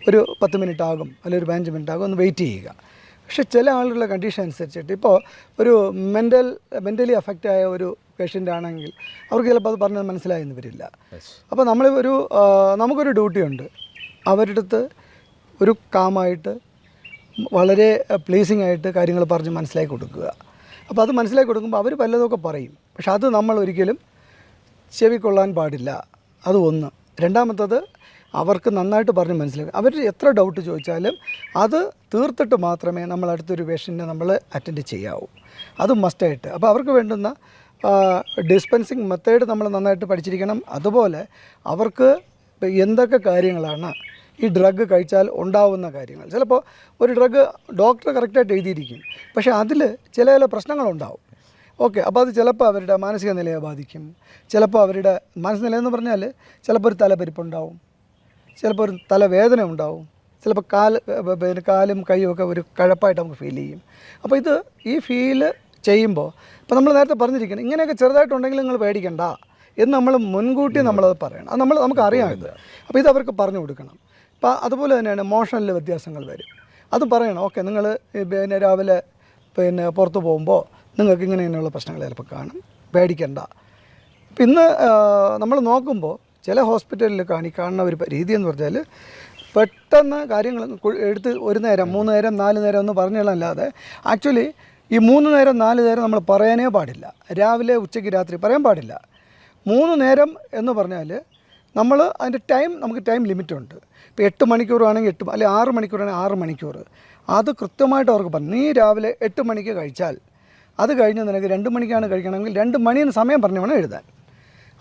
ഒരു പത്ത് മിനിറ്റ് ആകും. അല്ലെങ്കിൽ ഒരു പതിനഞ്ച് മിനിറ്റ് ആകും. ഒന്ന് വെയിറ്റ് ചെയ്യുക. പക്ഷേ ചില ആളുകളുടെ കണ്ടീഷൻ അനുസരിച്ചിട്ട് ഇപ്പോൾ ഒരു മെന്റൽ മെന്റലി അഫക്റ്റ് ആയ ഒരു പേഷ്യന്റ് ആണെങ്കിൽ അവർക്ക് ചിലപ്പോൾ അത് പറഞ്ഞത് മനസ്സിലായെന്ന് വരില്ല. അപ്പോൾ നമ്മൾ ഒരു നമുക്കൊരു ഡ്യൂട്ടി ഉണ്ട്. അവരുടെ അടുത്ത് ഒരു കാമായിട്ട് വളരെ പ്ലീസിങ് ആയിട്ട് കാര്യങ്ങൾ പറഞ്ഞ് മനസ്സിലാക്കി കൊടുക്കുക. അപ്പോൾ അത് മനസ്സിലാക്കി കൊടുക്കുമ്പോൾ അവർ പലതൊക്കെ പറയും. പക്ഷെ അത് നമ്മൾ ഒരിക്കലും ചെവിക്കൊള്ളാൻ പാടില്ല. അത് ഒന്ന്. രണ്ടാമത്തത് അവർക്ക് നന്നായിട്ട് പറഞ്ഞ് മനസ്സിലാക്കുക അവർ എത്ര ഡൗട്ട് ചോദിച്ചാലും അത് തീർത്തിട്ട് മാത്രമേ നമ്മൾ അടുത്തൊരു പേഷ്യന്റിനെ നമ്മൾ അറ്റൻഡ് ചെയ്യാവൂ. അത് മസ്റ്റായിട്ട് അപ്പോൾ അവർക്ക് വേണ്ടുന്ന ഡിസ്പെൻസിങ് മെത്തേഡ് നമ്മൾ നന്നായിട്ട് പഠിച്ചിരിക്കണം. അതുപോലെ അവർക്ക് എന്തൊക്കെ കാര്യങ്ങളാണ് ഈ ഡ്രഗ് കഴിച്ചാൽ ഉണ്ടാവുന്ന കാര്യങ്ങൾ. ചിലപ്പോൾ ഒരു ഡ്രഗ് ഡോക്ടർ കറക്റ്റായിട്ട് എഴുതിയിരിക്കും. പക്ഷേ അതിൽ ചില ചില പ്രശ്നങ്ങളുണ്ടാവും. ഓക്കെ അപ്പോൾ അത് ചിലപ്പോൾ അവരുടെ മാനസിക നിലയെ ബാധിക്കും. ചിലപ്പോൾ അവരുടെ മാനസിക നില എന്ന് പറഞ്ഞാൽ ചിലപ്പോൾ ഒരു തലപരിപ്പുണ്ടാവും. ചിലപ്പോൾ ഒരു തലവേദന ഉണ്ടാവും. ചിലപ്പോൾ ഏ, പിന്നെ കാലും കൈയും ഒക്കെ ഒരു കഴപ്പായിട്ട് നമുക്ക് ഫീൽ ചെയ്യും. അപ്പോൾ ഇത് ഈ ഫീൽ ചെയ്യുമ്പോൾ ഇപ്പോൾ നമ്മൾ നേരത്തെ പറഞ്ഞിരിക്കണം ഇങ്ങനെയൊക്കെ ചെറുതായിട്ടുണ്ടെങ്കിൽ നിങ്ങൾ പേടിക്കണ്ട എന്ന് നമ്മൾ മുൻകൂട്ടി നമ്മളത് പറയണം. അത് നമ്മൾ നമുക്ക് അറിയാം ഇത്. അപ്പോൾ ഇത് അവർക്ക് പറഞ്ഞു കൊടുക്കണം. അപ്പോൾ അതുപോലെ തന്നെയാണ് മോഷനിൽ വ്യത്യാസങ്ങൾ വരും. അത് പറയണം ഓക്കെ നിങ്ങൾ പിന്നെ രാവിലെ പിന്നെ പുറത്ത് പോകുമ്പോൾ നിങ്ങൾക്ക് ഇങ്ങനെ ഇങ്ങനെയുള്ള പ്രശ്നങ്ങൾ ചിലപ്പോൾ കാണും. പേടിക്കണ്ട. ഇന്ന് നമ്മൾ നോക്കുമ്പോൾ ചില ഹോസ്പിറ്റലിൽ കാണി കാണുന്ന ഒരു രീതി എന്ന് പറഞ്ഞാൽ പെട്ടെന്ന് കാര്യങ്ങൾ എടുത്ത് ഒരു നേരം മൂന്ന് നേരം നാല് നേരം എന്ന് പറഞ്ഞല്ലാതെ ആക്ച്വലി ഈ മൂന്ന് നേരം നാല് നേരം നമ്മൾ പറയാനേ പാടില്ല. രാവിലെ ഉച്ചയ്ക്ക് രാത്രി പറയാൻ പാടില്ല. മൂന്ന് നേരം എന്ന് പറഞ്ഞാൽ നമ്മൾ അതിന്റെ ടൈം നമുക്ക് ടൈം ലിമിറ്റുണ്ട്. ഇപ്പോൾ എട്ട് മണിക്കൂറാണെങ്കിൽ എട്ട് അല്ലെങ്കിൽ ആറ് മണിക്കൂറാണെങ്കിൽ ആറ് മണിക്കൂർ. അത് കൃത്യമായിട്ട് അവർക്ക് പറഞ്ഞു. നീ രാവിലെ എട്ട് മണിക്ക് കഴിച്ചാൽ അത് കഴിഞ്ഞ് നിനക്ക് രണ്ട് മണിക്കാണ് കഴിക്കണമെങ്കിൽ രണ്ട് മണിയെന്ന് സമയം പറഞ്ഞു വേണം എഴുതാൻ.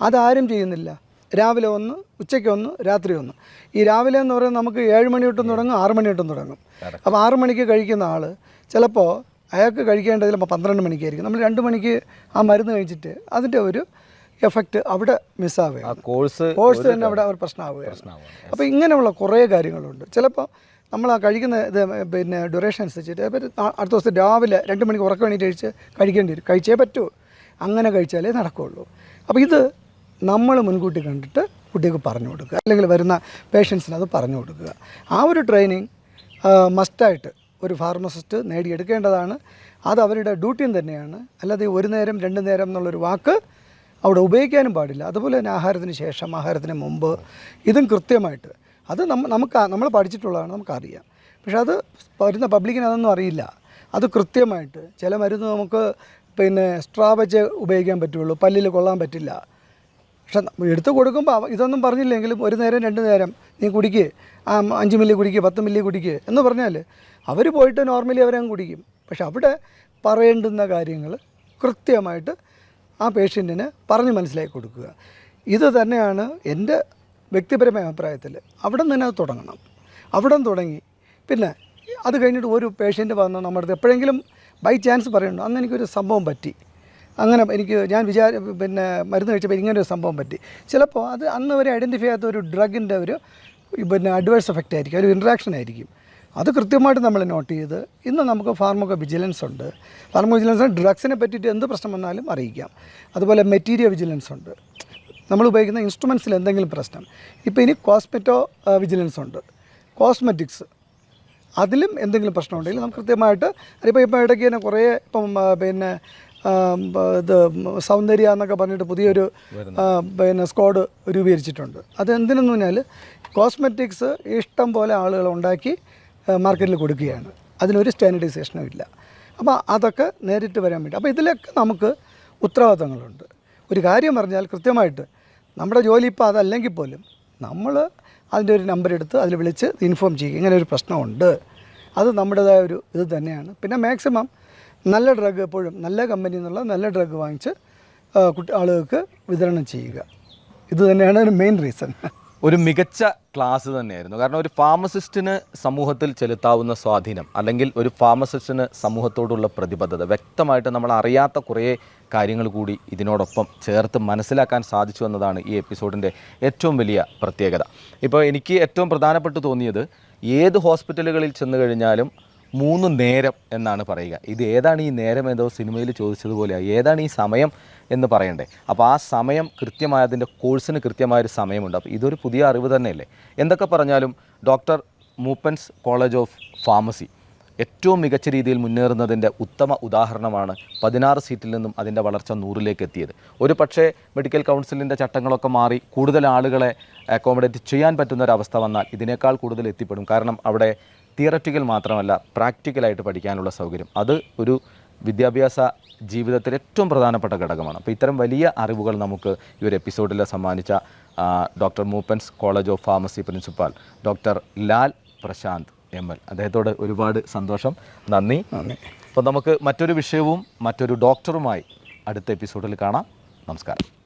അതാരും ചെയ്യുന്നില്ല. രാവിലെ ഒന്ന് ഉച്ചയ്ക്ക് ഒന്ന് രാത്രി ഒന്ന്. ഈ രാവിലെ എന്ന് പറയുന്നത് നമുക്ക് ഏഴ് മണി തൊട്ടും തുടങ്ങും ആറ് മണി തൊട്ടും തുടങ്ങും. അപ്പോൾ ആറ് മണിക്ക് കഴിക്കുന്ന ആൾ ചിലപ്പോൾ അയാൾക്ക് കഴിക്കേണ്ടത് ചിലപ്പോൾ പന്ത്രണ്ട് മണിക്കായിരിക്കും. നമ്മൾ രണ്ട് മണിക്ക് ആ മരുന്ന് കഴിച്ചിട്ട് അതിന്റെ ഒരു എഫക്റ്റ് അവിടെ മിസ്സാവുകയാണ് കോഴ്സ് കോഴ്സ് തന്നെ അവിടെ ഒരു പ്രശ്നമാവുകയാണ്. അപ്പോൾ ഇങ്ങനെയുള്ള കുറേ കാര്യങ്ങളുണ്ട്. ചിലപ്പോൾ നമ്മൾ ആ കഴിക്കുന്ന ഇത് പിന്നെ ഡ്യൂറേഷൻ അനുസരിച്ചിട്ട് അടുത്ത ദിവസം രാവിലെ രണ്ട് മണിക്ക് ഉറക്കം വേണ്ടിയിട്ട് കഴിച്ച് കഴിക്കേണ്ടി വരും. കഴിച്ചേ പറ്റൂ. അങ്ങനെ കഴിച്ചാലേ നടക്കുകയുള്ളൂ അപ്പോൾ ഇത് നമ്മൾ മുൻകൂട്ടി കണ്ടിട്ട് കുട്ടിക്ക് പറഞ്ഞു കൊടുക്കുക. അല്ലെങ്കിൽ വരുന്ന പേഷ്യൻസിന് അത് പറഞ്ഞു കൊടുക്കുക. ആ ഒരു ട്രെയിനിങ് മസ്റ്റായിട്ട് ഒരു ഫാർമസിസ്റ്റ് നേടിയെടുക്കേണ്ടതാണ്. അത് അവരുടെ ഡ്യൂട്ടിയും തന്നെയാണ്. അല്ലാതെ ഒരു നേരം രണ്ട് നേരം എന്നുള്ളൊരു വാക്ക് അവിടെ ഉപയോഗിക്കാനും പാടില്ല. അതുപോലെ തന്നെ ആഹാരത്തിന് ശേഷം ആഹാരത്തിന് മുമ്പ് ഇതും കൃത്യമായിട്ട്. അത് നമുക്ക് നമ്മൾ പഠിച്ചിട്ടുള്ളതാണ് നമുക്കറിയാം. പക്ഷേ അത് വരുന്ന പബ്ലിക്കിന് അതൊന്നും അറിയില്ല. അത് കൃത്യമായിട്ട് ചില മരുന്ന് നമുക്ക് പിന്നെ സ്ട്രാ വെച്ച് ഉപയോഗിക്കാൻ പറ്റുള്ളൂ. പല്ലിൽ കൊള്ളാൻ പറ്റില്ല. പക്ഷെ എടുത്തു കൊടുക്കുമ്പോൾ ഇതൊന്നും പറഞ്ഞില്ലെങ്കിലും ഒരു നേരം രണ്ട് നേരം നീ കുടിക്ക്. ആ അഞ്ച് മില്ലി കുടിക്ക് പത്ത് മില്ലി കുടിക്ക് എന്ന് പറഞ്ഞാൽ അവർ പോയിട്ട് നോർമലി അവരങ്ങ് കുടിക്കും. പക്ഷെ അവിടെ പറയേണ്ടുന്ന കാര്യങ്ങൾ കൃത്യമായിട്ട് ആ പേഷ്യന്റിന് പറഞ്ഞ് മനസ്സിലാക്കി കൊടുക്കുക. ഇത് തന്നെയാണ് എന്റെ വ്യക്തിപരമായ അഭിപ്രായത്തിൽ അവിടെ നിന്ന് അത് തുടങ്ങണം. അവിടം തുടങ്ങി. പിന്നെ അത് കഴിഞ്ഞിട്ട് ഒരു പേഷ്യന്റ് വന്ന് നമ്മുടെ അടുത്ത് എപ്പോഴെങ്കിലും ബൈ ചാൻസ് പറയുന്നുണ്ട് അന്ന് എനിക്കൊരു സംഭവം പറ്റി. അങ്ങനെ എനിക്ക് ഞാൻ വിചാര പിന്നെ മരുന്ന് കഴിച്ചപ്പോൾ ഇങ്ങനെ ഒരു സംഭവം പറ്റി. ചിലപ്പോൾ അത് അന്ന് വരെ ഐഡന്റിഫൈ ചെയ്യാത്ത ഒരു ഡ്രഗിന്റെ ഒരു പിന്നെ അഡ്വേഴ്സ് എഫക്റ്റ് ആയിരിക്കും ഒരു ഇൻട്രാക്ഷൻ ആയിരിക്കും. അത് കൃത്യമായിട്ട് നമ്മൾ നോട്ട് ചെയ്ത് ഇന്ന് നമുക്ക് ഫാർമോക വിജിലൻസ് ഉണ്ട്. ഫാർമോ വിജിലൻസ് ഡ്രഗ്സിനെ പറ്റിയിട്ട് എന്ത് പ്രശ്നം വന്നാലും അറിയിക്കാം. അതുപോലെ മെറ്റീരിയൽ വിജിലൻസ് ഉണ്ട്. നമ്മൾ ഉപയോഗിക്കുന്ന ഇൻസ്ട്രുമെൻസിൽ എന്തെങ്കിലും പ്രശ്നം. ഇപ്പോൾ ഇനി കോസ്മെറ്റോ വിജിലൻസ് ഉണ്ട്. കോസ്മെറ്റിക്സ് അതിലും എന്തെങ്കിലും പ്രശ്നമുണ്ടെങ്കിൽ നമുക്ക് കൃത്യമായിട്ട് അതിപ്പോൾ ഇപ്പോൾ ഇടയ്ക്ക് തന്നെ കുറേ ഇപ്പം പിന്നെ ഇത് സൗന്ദര്യ എന്നൊക്കെ പറഞ്ഞിട്ട് പുതിയൊരു പിന്നെ സ്ക്വാഡ് രൂപീകരിച്ചിട്ടുണ്ട്. അത് എന്തിനെന്ന് പറഞ്ഞാൽ കോസ്മെറ്റിക്സ് ഇഷ്ടം പോലെ ആളുകൾ ഉണ്ടാക്കി മാർക്കറ്റിൽ കൊടുക്കുകയാണ്. അതിനൊരു സ്റ്റാൻഡർഡൈസേഷനും ഇല്ല. അപ്പോൾ അതൊക്കെ നേരിട്ട് വരാൻ വേണ്ടി. അപ്പോൾ ഇതിലൊക്കെ നമുക്ക് ഉത്തരവാദിത്തങ്ങളുണ്ട്. ഒരു കാര്യം പറഞ്ഞാൽ കൃത്യമായിട്ട് നമ്മുടെ ജോലി ഇപ്പോൾ അതല്ലെങ്കിൽ പോലും നമ്മൾ അതിന്റെ ഒരു നമ്പർ എടുത്ത് അതിൽ വിളിച്ച് ഇൻഫോം ചെയ്യുക. ഇങ്ങനെ ഒരു പ്രശ്നമുണ്ട്. അത് നമ്മുടേതായ ഒരു ഇത് തന്നെയാണ്. പിന്നെ മാക്സിമം നല്ല ഡ്രഗ് എപ്പോഴും നല്ല കമ്പനി എന്നുള്ള നല്ല ഡ്രഗ് വാങ്ങിച്ച് കുട്ടി ആളുകൾക്ക് വിതരണം ചെയ്യുക. ഇത് തന്നെയാണ് ഒരു മെയിൻ റീസൺ ഒരു മികച്ച ക്ലാസ് തന്നെയായിരുന്നു. കാരണം ഒരു ഫാർമസിസ്റ്റിന് സമൂഹത്തിൽ ചെലുത്താവുന്ന സ്വാധീനം അല്ലെങ്കിൽ ഒരു ഫാർമസിസ്റ്റിന് സമൂഹത്തോടുള്ള പ്രതിബദ്ധത വ്യക്തമായിട്ട് നമ്മൾ അറിയാത്ത കുറേ കാര്യങ്ങൾ കൂടി ഇതിനോടൊപ്പം ചേർത്ത് മനസ്സിലാക്കാൻ സാധിച്ചു എന്നതാണ് ഈ എപ്പിസോഡിന്റെ ഏറ്റവും വലിയ പ്രത്യേകത. ഇപ്പോൾ എനിക്ക് ഏറ്റവും പ്രധാനപ്പെട്ട് തോന്നിയത് ഏത് ഹോസ്പിറ്റലുകളിൽ ചെന്ന് കഴിഞ്ഞാലും മൂന്ന് നേരം എന്നാണ് പറയുക. ഇത് ഏതാണ് ഈ നേരം ഏതോ സിനിമയിൽ ചോദിച്ചതുപോലെയാണ് ഏതാണ് ഈ സമയം എന്ന് പറയണ്ടേ. അപ്പോൾ ആ സമയം കൃത്യമായ അതിന്റെ കോഴ്സിന് കൃത്യമായൊരു സമയമുണ്ട്. അപ്പോൾ ഇതൊരു പുതിയ അറിവ് തന്നെയല്ലേ? എന്തൊക്കെ പറഞ്ഞാലും doctor Moopen's college of pharmacy ഏറ്റവും മികച്ച രീതിയിൽ മുന്നേറുന്നതിന്റെ ഉത്തമ ഉദാഹരണമാണ് പതിനാറ് സീറ്റിൽ നിന്നും അതിന്റെ വളർച്ച നൂറിലേക്ക് എത്തിയത്. ഒരു പക്ഷേ മെഡിക്കൽ കൗൺസിലിന്റെ ചട്ടങ്ങളൊക്കെ മാറി കൂടുതൽ ആളുകളെ അക്കോമഡേറ്റ് ചെയ്യാൻ പറ്റുന്ന ഒരു അവസ്ഥ വന്നാൽ ഇതിനേക്കാൾ കൂടുതൽ എത്തിപ്പെടും. കാരണം അവിടെ തിയററ്റിക്കൽ മാത്രമല്ല പ്രാക്ടിക്കലായിട്ട് പഠിക്കാനുള്ള സൗകര്യം. അത് ഒരു വിദ്യാഭ്യാസ ജീവിതത്തിൽ ഏറ്റവും പ്രധാനപ്പെട്ട ഘടകമാണ്. അപ്പോൾ ഇത്തരം വലിയ അറിവുകൾ നമുക്ക് ഈ ഒരു എപ്പിസോഡിൽ സമ്മാനിച്ച doctor Moopen's college of pharmacy principal doctor Lal Prashanth M L. അദ്ദേഹത്തോട് ഒരുപാട് സന്തോഷം. നന്ദി. നന്ദി. അപ്പോൾ നമുക്ക് മറ്റൊരു വിഷയവും മറ്റൊരു ഡോക്ടറുമായി അടുത്ത എപ്പിസോഡിൽ കാണാം. നമസ്കാരം.